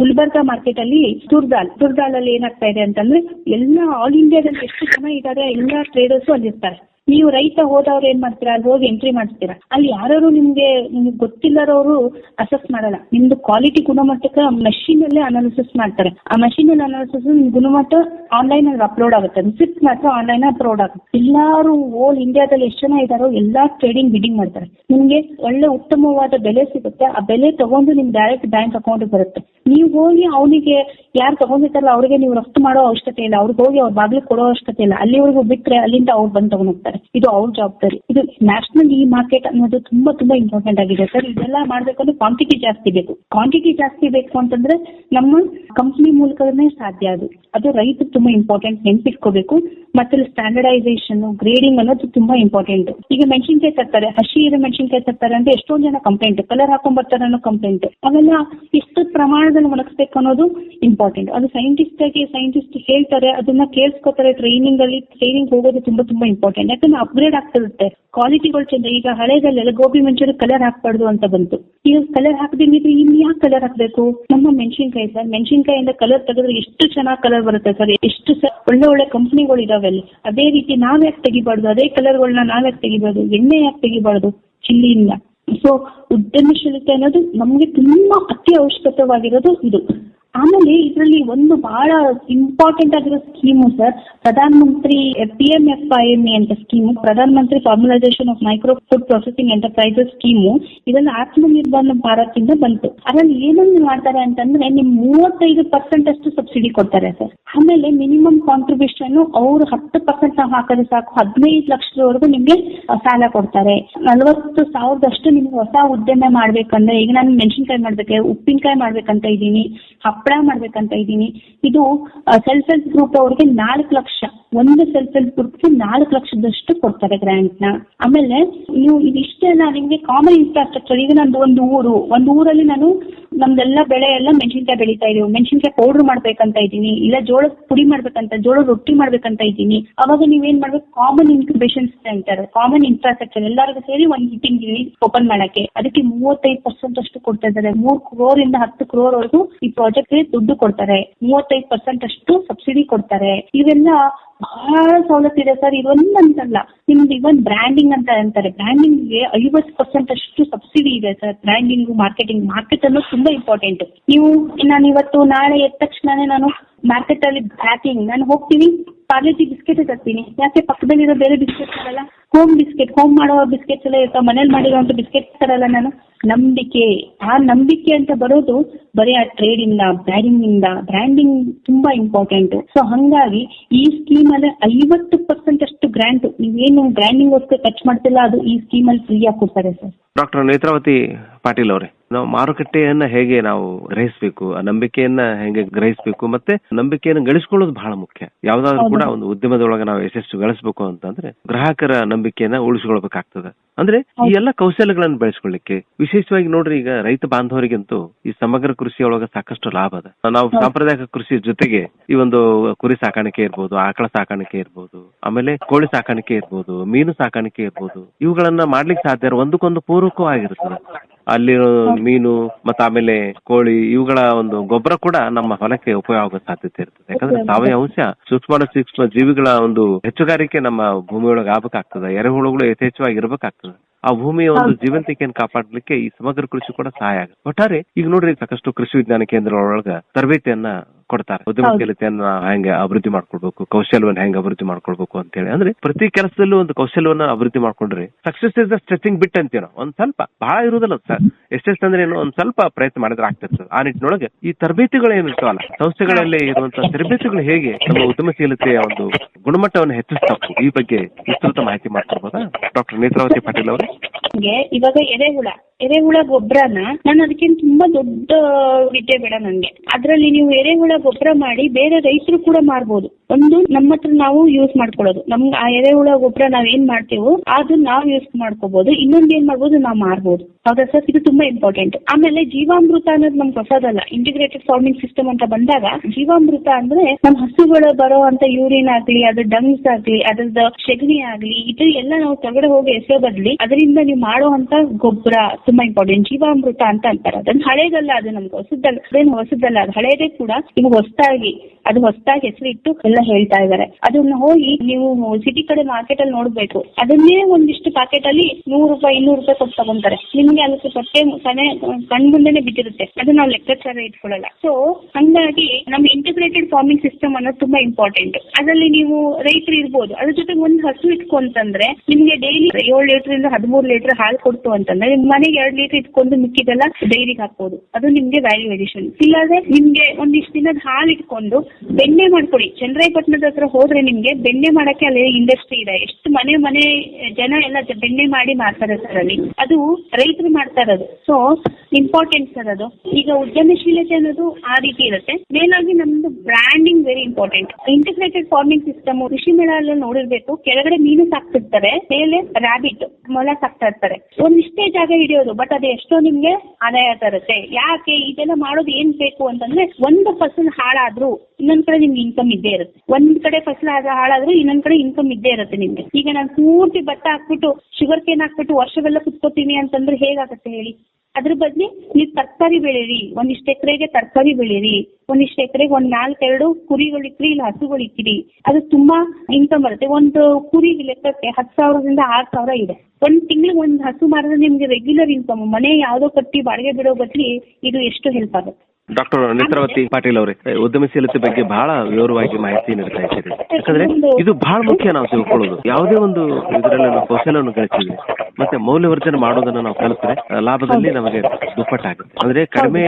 ಗುಲ್ಬರ್ಗಾ ಮಾರ್ಕೆಟ್ ಅಲ್ಲಿ ದುರ್ದಾಲ್ ದುರ್ದಾಲ್ ಅಲ್ಲಿ ಏನಾಗ್ತಾ ಇದೆ ಅಂತಂದ್ರೆ, ಎಲ್ಲ ಆಲ್ ಇಂಡಿಯಾದಲ್ಲಿ ಎಷ್ಟು ಜನ ಇದ್ದಾರೆ, ಎಲ್ಲಾ ಟ್ರೇಡರ್ಸ್ ಅಲ್ಲಿ ಇರ್ತಾರೆ ನೀವು ರೈತ ಹೋದವ್ರು ಏನ್ ಮಾಡ್ತೀರಾ? ಅಲ್ಲಿ ಹೋಗಿ ಎಂಟ್ರಿ ಮಾಡ್ತೀರಾ ಅಲ್ಲಿ ಯಾರು ನಿಮ್ಗೆ ನಿಮ್ಗೆ ಗೊತ್ತಿಲ್ಲರವರು ಅಸೆಸ್ ಮಾಡಲ್ಲ. ನಿಮ್ದು ಕ್ವಾಲಿಟಿ ಗುಣಮಟ್ಟಕ್ಕೆ ಮಷೀನ್ ಅಲ್ಲೇ ಅನಾಲಿಸಿಸ್ ಮಾಡ್ತಾರೆ. ಆ ಮಷೀನ್ ಅಲ್ಲಿ ಅನಾಲಿಸಿಸ್ ಗುಣಮಟ್ಟ ಆನ್ಲೈನ್ ಅಲ್ಲಿ ಅಪ್ಲೋಡ್ ಆಗುತ್ತೆ. ರಿಸಿಪ್ಟ್ ಮಾತ್ರ ಆನ್ಲೈನ್ ಅಪ್ಲೋಡ್ ಆಗುತ್ತೆ. ಎಲ್ಲಾರು ಓಲ್ ಇಂಡಿಯಾದಲ್ಲಿ ಎಷ್ಟು ಜನ ಇದಾರೋ ಎಲ್ಲಾ ಟ್ರೇಡಿಂಗ್ ಬಿಡಿಂಗ್ ಮಾಡ್ತಾರೆ. ನಿಮ್ಗೆ ಒಳ್ಳೆ ಉತ್ತಮವಾದ ಬೆಲೆ ಸಿಗುತ್ತೆ. ಆ ಬೆಲೆ ತಗೊಂಡು ನಿಮ್ ಡೈರೆಕ್ಟ್ ಬ್ಯಾಂಕ್ ಅಕೌಂಟ್ ಬರುತ್ತೆ. ನೀವು ಹೋಗಿ ಅವನಿಗೆ, ಯಾರು ತಗೊಂಡಿರ್ತಾರಲ್ಲ ಅವ್ರಿಗೆ ನೀವು ರಫ್ತು ಮಾಡೋ ಅವಶ್ಯಕತೆ ಇಲ್ಲ. ಅವ್ರಿಗೆ ಹೋಗಿ ಅವ್ರ ಬಾಗಿಲು ಕೊಡೋ ಅವಶ್ಯಕತೆ ಇಲ್ಲ. ಅಲ್ಲಿವರೆಗೂ ಬಿಟ್ರೆ ಅಲ್ಲಿಂದ ಅವ್ರು ಬಂದು ತಗೊಂಡ್ ಹೋಗ್ತಾರೆ ಇದು ಅವ್ರ ಜವಾಬ್ದಾರಿ. ಇದು ನ್ಯಾಷನಲ್ ಈ ಮಾರ್ಕೆಟ್ ಅನ್ನೋದು ತುಂಬಾ ತುಂಬಾ ಇಂಪಾರ್ಟೆಂಟ್ ಆಗಿದೆ ಸರ್. ಇದೆಲ್ಲ ಮಾಡ್ಬೇಕಂದ್ರೆ ಕ್ವಾಂಟಿಟಿ ಜಾಸ್ತಿ ಬೇಕು. ಕ್ವಾಂಟಿಟಿ ಜಾಸ್ತಿ ಬೇಕು ಅಂತಂದ್ರೆ ನಮ್ಮ ಕಂಪ್ನಿ ಮೂಲಕನೇ ಸಾಧ್ಯ ಅದು. ಅದು ರೈತ ತುಂಬಾ ಇಂಪಾರ್ಟೆಂಟ್ ನೆನ್ಪಿಟ್ಕೋಬೇಕು. ಮತ್ತೆ ಸ್ಟ್ಯಾಂಡರ್ಡೈಸೇಷನ್ ಗ್ರೇಡಿಂಗ್ ಅನ್ನೋದು ತುಂಬಾ ಇಂಪಾರ್ಟೆಂಟ್ ಈಗ ಮೆಣಸಿನಕಾಯಿ ತರ್ತಾರೆ. ಹಸಿ ಇರೋ ಮೆಣಸಿನ್ಕಾಯಿ ತರ್ತಾರೆ ಅಂತ ಎಷ್ಟೊಂದ್ ಜನ ಕಂಪ್ಲೇಂಟ್ ಕಲರ್ ಹಾಕೊಂಡ್ ಬರ್ತಾರೆ ಅನ್ನೋ ಕಂಪ್ಲೇಂಟ್ ಅವೆಲ್ಲ ಎಷ್ಟು ಪ್ರಮಾಣದಲ್ಲಿ ಒಣಗಿಸ್ಬೇಕು ಅನ್ನೋದು ಇಂಪಾರ್ಟೆಂಟ್ ಅದು ಸೈಂಟಿಸ್ಟ್ ಆಗಿ ಸೈಂಟಿಸ್ಟ್ ಹೇಳ್ತಾರೆ. ಅದನ್ನ ಕೇಳಿಸ್ಕೋತಾರೆ. ಟ್ರೈನಿಂಗ್ ಅಲ್ಲಿ ಟ್ರೈನಿಂಗ್ ಹೋಗೋದು ತುಂಬಾ ತುಂಬಾ ಇಂಪಾರ್ಟೆಂಟ್ ಯಾಕಂದ್ರೆ ಅಪ್ಗ್ರೇಡ್ ಆಗ್ತಿರುತ್ತೆ. ಕ್ವಾಲಿಟಿಗಳು ಚಂದ. ಈಗ ಹಳೆದಲ್ಲೆಲ್ಲ ಗೋಬಿ ಮಂಚೂರಿ ಕಲರ್ ಹಾಕ್ಬಾರ್ದು ಅಂತ ಬಂತು. ಈಗ ಕಲರ್ ಹಾಕದಿದ್ರೆ ಇನ್ ಯಾಕೆ ಕಲರ್ ಹಾಕ್ಬೇಕು? ನಮ್ಮ ಮೆಣಸಿನ್ಕಾಯಿ ಸರ್ ಮೆಣಸಿನ್ಕಾಯಿಂದ ಕಲರ್ ತೆಗೆದ್ರೆ ಎಷ್ಟು ಚೆನ್ನಾಗಿ ಕಲರ್ ಬರುತ್ತೆ ಸರ್? ಎಷ್ಟು ಒಳ್ಳೆ ಒಳ್ಳೆ ಕಂಪ್ನಿಗಳು ಇದಾವೆ ಅಲ್ಲಿ. ಅದೇ ರೀತಿ ನಾವ್ ಯಾಕೆ ತೆಗಿಬಾರ್ದು? ಅದೇ ಕಲರ್ಗಳನ್ನ ನಾವ್ ಯಾಕೆ ತೆಗಿಬಾರ್ದು? ಎಣ್ಣೆ ಯಾಕೆ ತೆಗಿಬಾರ್ದು? ಚಿಲ್ಲಿಯಿಂದ. ಸೊ ಉದ್ಯಮಶೀಲತೆ ಅನ್ನೋದು ನಮ್ಗೆ ತುಂಬಾ ಅತಿ ಅವಶ್ಯಕವಾಗಿರೋದು ಇದು. ಆಮೇಲೆ ಇದರಲ್ಲಿ ಒಂದು ಬಹಳ ಇಂಪಾರ್ಟೆಂಟ್ ಆಗಿರೋ scheme sir Pradhan Mantri P M F I M A ಅಂತ scheme Pradhan Mantri formalisation of micro food processing enterprises scheme ಇದೆಲ್ಲ ಆತ್ಮನಿರ್ಭರ ಭಾರತ್ ಇಂದ ಬಂತು. ಅದರಲ್ಲಿ ಏನನ್ನು ಮಾಡ್ತಾರೆ ಅಂತಂದ್ರೆ ನಿಮ್ ಮೂವತ್ತೈದು ಪರ್ಸೆಂಟ್ ಅಷ್ಟು ಸಬ್ಸಿಡಿ ಕೊಡ್ತಾರೆ ಸರ್. ಆಮೇಲೆ ಮಿನಿಮಮ್ ಕಾಂಟ್ರಿಬ್ಯೂಷನ್ ಅವ್ರು ಹತ್ತು ಪರ್ಸೆಂಟ್ ನಾವು ಹಾಕಿದ್ರೆ ಸಾಕು, ಹದಿನೈದು ಲಕ್ಷದವರೆಗೂ ನಿಮ್ಗೆ ಸಾಲ ಕೊಡ್ತಾರೆ. ನಲವತ್ತು ಸಾವಿರದಷ್ಟು ನಿಮ್ಗೆ ಹೊಸ ಉದ್ಯಮ ಮಾಡ್ಬೇಕಂದ್ರೆ, ಈಗ ನಾನು ಮೆಣಸಿನ್ಕಾಯಿ ಮಾಡ್ಬೇಕು ಉಪ್ಪಿನಕಾಯಿ ಮಾಡ್ಬೇಕಂತ ಇದ್ದೀನಿ. ಹಪ್ಪಳ ಮಾಡ್ಬೇಕಂತ ಇದ್ದೀನಿ. ಇದು ಸೆಲ್ಫ್ ಹೆಲ್ಪ್ ಗ್ರೂಪ್ ಅವ್ರಿಗೆ ನಾಲ್ಕು ಲಕ್ಷ. ಒಂದು ಸೆಲ್ಫ್ ಹೆಲ್ಪ್ ಗ್ರೂಪ್ಗೆ ನಾಲ್ಕು ಲಕ್ಷದಷ್ಟು ಕೊಡ್ತಾರೆ ಗ್ರಾಂಟ್ನ. ಆಮೇಲೆ, ನೀವು ಇದಿಷ್ಟೆಲ್ಲ ನಿಮ್ಗೆ ಕಾಮನ್ ಇನ್ಫ್ರಾಸ್ಟ್ರಕ್ಚರ್ ಈಗ ನಂದು ಒಂದು ಊರು. ಒಂದು ಊರಲ್ಲಿ ನಾನು ನಮ್ದೆಲ್ಲ ಬೆಳೆ ಎಲ್ಲ ಮೆಣಸಿನ್ಕಾಯಿ ಬೆಳೀತಾ ಇದೀವಿ ಮೆಣಸಿನ್ಕಾಯಿ ಪೌಡರ್ ಮಾಡ್ಬೇಕಂತ ಇದ್ದೀನಿ. ಇಲ್ಲ ಜೋಳ ಪುಡಿ ಮಾಡ್ಬೇಕಂತ, ಜೋಳ ರೊಟ್ಟಿ ಮಾಡ್ಬೇಕಂತ ಇದ್ದೀನಿ. ಅವಾಗ ನೀವೇನ್ ಮಾಡ್ಬೇಕು? Common incubation centre common infrastructure ಎಲ್ಲರಿಗೂ ಸೇರಿ ಒಂದು ಹಿಟ್ಟಿಂಗ್ ಓಪನ್ ಮಾಡಕ್ಕೆ. ಅದಕ್ಕೆ ಮೂವತ್ತೈದು ಪರ್ಸೆಂಟ್ ಅಷ್ಟು ಕೊಡ್ತಾ ಇದ್ದಾರೆ. ಮೂರ್ ಕ್ರೋರ್ ಇಂದ ಹತ್ತು ಕ್ರೋರ್ ವರೆಗೂ ಈ ಪ್ರಾಜೆಕ್ಟ್ ದುಡ್ಡು ಕೊಡ್ತಾರೆ. ಮೂವತ್ತೈದು ಪರ್ಸೆಂಟ್ ಅಷ್ಟು ಸಬ್ಸಿಡಿ ಕೊಡ್ತಾರೆ. ಇವೆಲ್ಲ ಬಹಳ ಸವಲತ್ತಿದೆ ಸರ್. ಇದೊಂದಂತಲ್ಲ ನಿಮ್ದು ಇವನ್ ಬ್ರ್ಯಾಂಡಿಂಗ್ ಅಂತ ಅಂತಾರೆ. ಬ್ರ್ಯಾಂಡಿಂಗ್ಗೆ ಐವತ್ತು ಪರ್ಸೆಂಟ್ ಅಷ್ಟು ಸಬ್ಸಿಡಿ ಇದೆ ಸರ್. ಬ್ರ್ಯಾಂಡಿಂಗ್ ಮಾರ್ಕೆಟಿಂಗ್ ಮಾರ್ಕೆಟ್ ಅನ್ನೋದು ತುಂಬಾ ಇಂಪಾರ್ಟೆಂಟ್ ನೀವು ನಾನು ಇವತ್ತು ನಾಳೆ ಎದ್ದ ತಕ್ಷಣನೇ ನಾನು ಮಾರ್ಕೆಟ್ ಅಲ್ಲಿ ಪ್ಯಾಕಿಂಗ್ ನಾನು ಹೋಗ್ತೀನಿ, ಪಾರ್ಲೆಜಿ ಬಿಸ್ಕೆಟ್ ತರ್ತೀನಿ. ಯಾಕೆ ಪಕ್ಕದಲ್ಲಿರೋ ಬೇರೆ ಬಿಸ್ಕೆಟ್ ತರಲ್ಲ ಹೋಮ್ ಬಿಸ್ಕೆಟ್ ಹೋಮ್ ಮಾಡೋ ಬಿಸ್ಕೆಟ್ಸ್ ಎಲ್ಲ ಇರ್ತಾವ. ಮನೇಲಿ ಮಾಡಿರೋ ಬಿಸ್ಕೆಟ್ ತರಲ್ಲ ನಾನು ನಂಬಿಕೆ ಆ ನಂಬಿಕೆ ಅಂತ ಬರೋದು ಬರೀ ಆ ಟ್ರೇಡ್ ಇಂದ ಬ್ರ್ಯಾಂಡಿಂಗ್ ಇಂದ. ಬ್ರ್ಯಾಂಡಿಂಗ್ ತುಂಬಾ ಇಂಪಾರ್ಟೆಂಟ್ ಸೊ ಹಂಗಾಗಿ ಈ ಸ್ಕೀಮ್ ಅಲ್ಲಿ ಐವತ್ತು ಪರ್ಸೆಂಟ್ ಅಷ್ಟು ಗ್ರಾಂಟ್ ನೀವೇನು ಬ್ರ್ಯಾಂಡಿಂಗ್ ಗೋಸ್ಕರ ಟಚ್ ಮಾಡ್ತಿಲ್ಲ ಅದು ಈ ಸ್ಕೀಮ್ ಅಲ್ಲಿ ಫ್ರೀ ಆಗಿ ಕೊಡ್ತಾರೆ ಸರ್. ಡಾಕ್ಟರ್ ನೇತ್ರಾವತಿ ಪಾಟೀಲ್ ಅವರೇ ನಾವು ಮಾರುಕಟ್ಟೆಯನ್ನ ಹೇಗೆ ನಾವು ಗ್ರಹಿಸಬೇಕು ಆ ನಂಬಿಕೆಯನ್ನ ಹೇಗೆ ಗ್ರಹಿಸಬೇಕು ಮತ್ತೆ ನಂಬಿಕೆಯನ್ನು ಗಳಿಸ್ಕೊಳ್ಳೋದು ಬಹಳ ಮುಖ್ಯ. ಯಾವ್ದಾದ್ರು ಕೂಡ ಒಂದು ಉದ್ಯಮದೊಳಗೆ ನಾವು ಯಶಸ್ಸು ಗಳಿಸಬೇಕು ಅಂತಂದ್ರೆ ಗ್ರಾಹಕರ ನಂಬಿಕೆಯನ್ನ ಉಳಿಸ್ಕೊಳ್ಬೇಕಾಗ್ತದೆ. ಅಂದ್ರೆ ಈ ಎಲ್ಲ ಕೌಶಲ್ಯಗಳನ್ನು ಬೆಳೆಸ್ಕೊಳ್ಳಿಕ್ಕೆ. ವಿಶೇಷವಾಗಿ ನೋಡ್ರಿ ಈಗ ರೈತ ಬಾಂಧವರಿಗಂತೂ ಈ ಸಮಗ್ರ ಕೃಷಿಯೊಳಗ ಸಾಕಷ್ಟು ಲಾಭ ಅದ. ನಾವು ಸಾಂಪ್ರದಾಯಿಕ ಕೃಷಿ ಜೊತೆಗೆ ಈ ಒಂದು ಕುರಿ ಸಾಕಾಣಿಕೆ ಇರ್ಬೋದು ಆಕಳ ಸಾಕಾಣಿಕೆ ಇರ್ಬೋದು ಆಮೇಲೆ ಕೋಳಿ ಸಾಕಾಣಿಕೆ ಇರ್ಬೋದು ಮೀನು ಸಾಕಾಣಿಕೆ ಇರ್ಬೋದು ಇವುಗಳನ್ನ ಮಾಡ್ಲಿಕ್ಕೆ ಸಾಧ್ಯ ಒಂದಕ್ಕೊಂದು ಪೂರಕವಾಗಿರ್ತದೆ ಅಲ್ಲಿರೋ ಮೀನು ಮತ್ತೆ ಆಮೇಲೆ ಕೋಳಿ ಇವುಗಳ ಒಂದು ಗೊಬ್ಬರ ಕೂಡ ನಮ್ಮ ಹೊಲಕ್ಕೆ ಉಪಯೋಗ ಆಗೋ ಸಾಧ್ಯತೆ ಇರ್ತದೆ. ಯಾಕಂದ್ರೆ ಸಾವಯವ ಅಂಶ ಸೂಕ್ಷ್ಮ ಸೂಕ್ಷ್ಮ ಜೀವಿಗಳ ಒಂದು ಹೆಚ್ಚುಗಾರಿಕೆ ನಮ್ಮ ಭೂಮಿಯೊಳಗೆ ಆಗ್ಬೇಕಾಗ್ತದೆ ಎರೆಹುಳುಗಳು ಯಥೇಚ್ಛವಾಗಿ ಇರ್ಬೇಕಾಗ್ತದೆ. ಆ ಭೂಮಿಯ ಒಂದು ಜೀವಂತಿಕೆಯನ್ನು ಕಾಪಾಡಲಿಕ್ಕೆ ಈ ಸಮಗ್ರ ಕೃಷಿ ಕೂಡ ಸಹಾಯ ಆಗುತ್ತೆ. ಒಟ್ಟಾರೆ ಈಗ ನೋಡ್ರಿ ಸಾಕಷ್ಟು ಕೃಷಿ ವಿಜ್ಞಾನ ಕೇಂದ್ರಗಳೊಳಗ ತರಬೇತಿಯನ್ನ ಕೊಡ್ತಾರೆ. ಉದ್ಯಮಶೀಲತೆಯನ್ನ ಹೆಂಗೆ ಅಭಿವೃದ್ಧಿ ಮಾಡ್ಕೊಳ್ಬೇಕು ಕೌಶಲ್ಯವನ್ನ ಹೆಂಗೆ ಅಭಿವೃದ್ಧಿ ಮಾಡ್ಕೊಳ್ಬೇಕು ಅಂತ ಹೇಳಿ ಅಂದ್ರೆ ಪ್ರತಿ ಕೆಲಸದಲ್ಲೂ ಒಂದು ಕೌಶಲ್ಯವನ್ನ ಅಭಿವೃದ್ಧಿ ಮಾಡ್ಕೊಂಡ್ರೆ ಸಕ್ಸಸ್ ಇಸ್ ಸ್ಟ್ರೆಚಿಂಗ್ ಬಿಟ್ ಅಂತೀವಿ ನಾವು ಒಂದ್ ಸ್ವಲ್ಪ ಬಹಳ ಇರುವುದಲ್ಲ ಸರ್. ಎಷ್ಟೆಷ್ಟು ಅಂದ್ರೆ ಏನು ಒಂದ್ ಸ್ವಲ್ಪ ಪ್ರಯತ್ನ ಮಾಡಿದ್ರೆ ಆಗ್ತದೆ ಆ ನಿಟ್ಟಿನೊಳಗೆ ಈ ತರಬೇತಿಗಳು ಏನಿರ್ತಾವಲ್ಲ ಸಂಸ್ಥೆಗಳಲ್ಲಿ ಇರುವಂತಹ ತರಬೇತಿಗಳು ಹೇಗೆ ನಮ್ಮ ಉದ್ಯಮಶೀಲತೆಯ ಒಂದು ಗುಣಮಟ್ಟವನ್ನು ಹೆಚ್ಚಿಸ್ತಾವು ಈ ಬಗ್ಗೆ ವಿಸ್ತೃತ ಮಾಹಿತಿ ಮಾಡ್ಕೊಳ್ಬೋದಾ ಡಾಕ್ಟರ್ ನೇತ್ರಾವತಿ ಪಾಟೀಲ್ ಅವರು. ಇವಾಗ ಎರೆಹುಳ ಎರೆಹುಳ ಗೊಬ್ಬರನ ನಾನು ಅದಕ್ಕಿಂತ ತುಂಬಾ ದೊಡ್ಡ ವಿದ್ಯೆ ಬೇಡ ನನ್ಗೆ ಅದ್ರಲ್ಲಿ ನೀವು ಎರೆಹುಳ ಗೊಬ್ಬರ ಮಾಡಿ ಬೇರೆ ರೈತರು ಕೂಡ ಮಾರ್ಬೋದು. ಒಂದು ನಮ್ಮ ಹತ್ರ ನಾವು ಯೂಸ್ ಮಾಡ್ಕೊಳ್ಳೋದು. ನಮ್, ಆ ಎರೆಹುಳ ಗೊಬ್ಬರ ನಾವ್ ಏನ್ ಮಾಡ್ತೀವೋ, ಅದು ನಾವು ಯೂಸ್ ಮಾಡ್ಕೋಬಹುದು ಇನ್ನೊಂದ್ ಏನ್ ಮಾಡ್ಬೋದು, ನಾವು ಮಾರ್ಬೋದು. ಹೌದಾ ಸರ್? ಇದು ತುಂಬಾ ಇಂಪಾರ್ಟೆಂಟ್ ಆಮೇಲೆ ಜೀವಾಮೃತ ಅನ್ನೋದು ನಮ್ಗೆ ಹೊಸದಲ್ಲ. ಇಂಟಿಗ್ರೇಟೆಡ್ ಫಾರ್ಮಿಂಗ್ ಸಿಸ್ಟಮ್ ಅಂತ ಬಂದಾಗ, ಜೀವಾಮೃತ ಅಂದ್ರೆ ನಮ್ ಹಸುಗಳು ಬರೋ ಅಂತ ಯೂರಿನ್ ಆಗ್ಲಿ ಅದ್ರ ಡಂಗ್ಸ್ ಆಗ್ಲಿ, ಅದ್ರದ್ದು ಸೆಗಣಿ ಆಗ್ಲಿ, ಇದು ಎಲ್ಲ ನಾವು ತಗಡೆ ಹೋಗಿ ಎಸೆಯೋ ಬದ್ಲಿ, ಅದರಿಂದ ನೀವು ಮಾಡೋ ಅಂತ ಗೊಬ್ಬರ ತುಂಬಾ ಇಂಪಾರ್ಟೆಂಟ್ ಜೀವಾಮೃತ ಅಂತ ಅಂತಾರೆ. ಅದನ್ನ ಹಳೇದಲ್ಲ ಅದು ನಮ್ಗೆ ಹೊಸದಲ್ಲ, ಅದೇನು ಹೊಸದಲ್ಲ, ಅದು ಹಳೇದೇ ಕೂಡ ನಿಮ್ಗೆ ಹೊಸದಾಗಿ, ಅದು ಹೊಸದಾಗಿ ಹೆಸರಿಟ್ಟು ಎಲ್ಲ ಹೇಳ್ತಾ ಇದಾರೆ ಅದನ್ನ ಹೋಗಿ ನೀವು ಸಿಟಿ ಕಡೆ ಮಾರ್ಕೆಟ್ ಅಲ್ಲಿ ನೋಡ್ಬೇಕು. ಅದನ್ನೇ ಒಂದಿಷ್ಟು ಪ್ಯಾಕೆಟ್ ಅಲ್ಲಿ ನೂರು ರೂಪಾಯಿ, ಇನ್ನೂರು ರೂಪಾಯಿ ಕೊಟ್ಟು ತಗೊಂತಾರೆ. ನಿಮ್ಗೆ ಅದಕ್ಕೆ ಕನೆ ಕಣ್ ಮುಂದೆನೆ ಬಿದ್ದಿರುತ್ತೆ. ಅದನ್ನ ನಾವು ಲೆಕ್ಕಾಚಾರ ಇಟ್ಕೊಳ್ಳಲ್ಲ. ಸೊ ಹಂಗಾಗಿ ನಮ್ಮ ಇಂಟಿಗ್ರೇಟೆಡ್ ಫಾರ್ಮಿಂಗ್ ಸಿಸ್ಟಮ್ ಅನ್ನೋದು ತುಂಬಾ ಇಂಪಾರ್ಟೆಂಟ್ ಅದರಲ್ಲಿ ನೀವು ರೈತರು ಇರ್ಬೋದು. ಅದ್ರ ಜೊತೆ ಒಂದು ಹಸು ಇಟ್ಕೊಂತಂದ್ರೆ ನಿಮ್ಗೆ ಡೈಲಿ ಏಳು ಲೀಟರ್ ಇಂದ ಹದಿಮೂರು ಲೀಟರ್ ಹಾಲು ಕೊಡ್ತು ಅಂತಂದ್ರೆ ನಿಮ್ ಮನೆಗೆ ಎರಡ್ ಲೀಟರ್ ಇಟ್ಕೊಂಡು ಮಿಕ್ಕಿದೆಲ್ಲ ಡೈರಿಗೆ ಹಾಕ್ಬೋದು. ಅದು ನಿಮ್ಗೆ ವ್ಯಾಲ್ಯೂ ಎಡಿಷನ್ ಇಲ್ಲಾದ್ರೆ ನಿಮ್ಗೆ ಒಂದಿಷ್ಟು ದಿನದ ಹಾಲು ಇಟ್ಕೊಂಡು ಬೆಣ್ಣೆ ಮಾಡ್ಕೊಡಿ. ಚಂದ್ರಾಯಪಟ್ಟಣದ ಹತ್ರ ಹೋದ್ರೆ ನಿಮ್ಗೆ ಬೆಣ್ಣೆ ಮಾಡಕ್ಕೆ ಅಲ್ಲಿ ಇಂಡಸ್ಟ್ರಿ ಇದೆ. ಎಷ್ಟು ಮನೆ ಮನೆ ಜನ ಎಲ್ಲ ಬೆಣ್ಣೆ ಮಾಡಿ ಮಾಡ್ತಾರೆ ಸರ್ ಅಲ್ಲಿ. ಅದು ರೈತರು ಮಾಡ್ತಾ ಇರೋದು. ಸೊ ಇಂಪಾರ್ಟೆಂಟ್ ಸರ್ ಅದು. ಈಗ ಉದ್ಯಮಶೀಲತೆ ಅನ್ನೋದು ಆ ರೀತಿ ಇರುತ್ತೆ. ಮೇಲಾಗಿ ನಮ್ದು branding very important integrated farming system ಕೃಷಿ ಮೇಳ ಎಲ್ಲ ನೋಡಿರ್ಬೇಕು. ಕೆಳಗಡೆ ಮೀನು ಸಾಕ್ತಿರ್ತಾರೆ. ಮೇಲೆ ರಾಬಿಟ್ ಮೊಲ ಸಾಕ್ತಾ ಇರ್ತಾರೆ. ಒಂದಿಷ್ಟೇ ಜಾಗ ಹಿಡಿಯೋದು ಬಟ್ ಅದು ಎಷ್ಟೋ ನಿಮ್ಗೆ ಆದಾಯ ತರುತ್ತೆ ಯಾಕೆ ಇದೆಲ್ಲ ಮಾಡೋದು ಏನ್ ಬೇಕು ಅಂತಂದ್ರೆ ಒಂದು ಫಸಲ್ ಹಾಳಾದ್ರು ಇನ್ನೊಂದ್ ಕಡೆ ನಿಮ್ಗೆ ಇನ್ಕಮ್ ಇದ್ದೇ ಇರುತ್ತೆ. ಒಂದ್ ಕಡೆ ಫಸಲ್ ಹಾಳಾದ್ರು ಹಾಳಾದ್ರೂ ಇನ್ನೊಂದ್ ಕಡೆ ಇನ್ಕಮ್ ಇದ್ದೇ ಇರುತ್ತೆ ನಿಮ್ಗೆ. ಈಗ ನಾನು ಪೂರ್ತಿ ಭತ್ತ ಹಾಕ್ಬಿಟ್ಟು ಶುಗರ್ ಕೇನ್ ಹಾಕ್ಬಿಟ್ಟು ವರ್ಷವೆಲ್ಲ ಕುತ್ಕೋತೀನಿ ಅಂತಂದ್ರೆ ಹೇಗಾಗತ್ತೆ ಹೇಳಿ? ಅದ್ರ ಬದ್ಲಿ ನೀವು ತರಕಾರಿ ಬೆಳೀರಿ, ಒಂದಿಷ್ಟು ಎಕರೆಗೆ ತರಕಾರಿ ಬೆಳೀರಿ, ಒಂದಿಷ್ಟು ಎಕರೆಗೆ ಒಂದ್ ನಾಲ್ಕೆರಡು ಕುರಿಗಳಿಕ್ರಿ ಇಲ್ಲ ಹಸುಗಳಿಕ್ಕಿರಿ ಅದು ತುಂಬಾ ಇನ್ಕಮ್ ಬರುತ್ತೆ. ಒಂದು ಕುರಿ ಲೆಕ್ಕಕ್ಕೆ ಹತ್ತು ಸಾವಿರದಿಂದ ಆರ್ ಸಾವಿರ ಇದೆ. ಒಂದ್ ತಿಂಗಳಿಗೆ ಒಂದ್ ಹಸು ಮಾರಿದ್ರೆ ನಿಮ್ಗೆ ರೆಗ್ಯುಲರ್ ಇನ್ಕಮ್ ಮನೆ ಯಾವ್ದೋ ಕಟ್ಟಿ ಬಾಡಿಗೆ ಬಿಡೋ ಬದ್ಲಿ ಇದು ಎಷ್ಟು ಹೆಲ್ಪ್ ಆಗುತ್ತೆ. ಡಾಕ್ಟರ್ ನೇತ್ರಾವತಿ ಪಾಟೀಲ್ ಅವರೇ ಉದ್ಯಮಶೀಲತೆ ಬಗ್ಗೆ ಬಹಳ ವಿವರವಾಗಿ ಮಾಹಿತಿ ನೀಡ್ತಾ ಇದ್ದೀರಿ. ಯಾಕಂದ್ರೆ ಇದು ಬಹಳ ಮುಖ್ಯ ನಾವು ತಿಳ್ಕೊಳ್ಳೋದು. ಯಾವುದೇ ಒಂದು ಇದರಲ್ಲಿ ನಾವು ಕೌಶಲ್ಯವನ್ನು ಗಳಿಸ್ತೀವಿ ಮತ್ತೆ ಮೌಲ್ಯವರ್ಧನೆ ಮಾಡೋದನ್ನ ನಾವು ಕಲಿತ್ರೆ ಲಾಭದಲ್ಲಿ ನಮಗೆ ದುಪ್ಪಟ್ಟಾಗುತ್ತೆ. ಅಂದ್ರೆ ಕಡಿಮೆ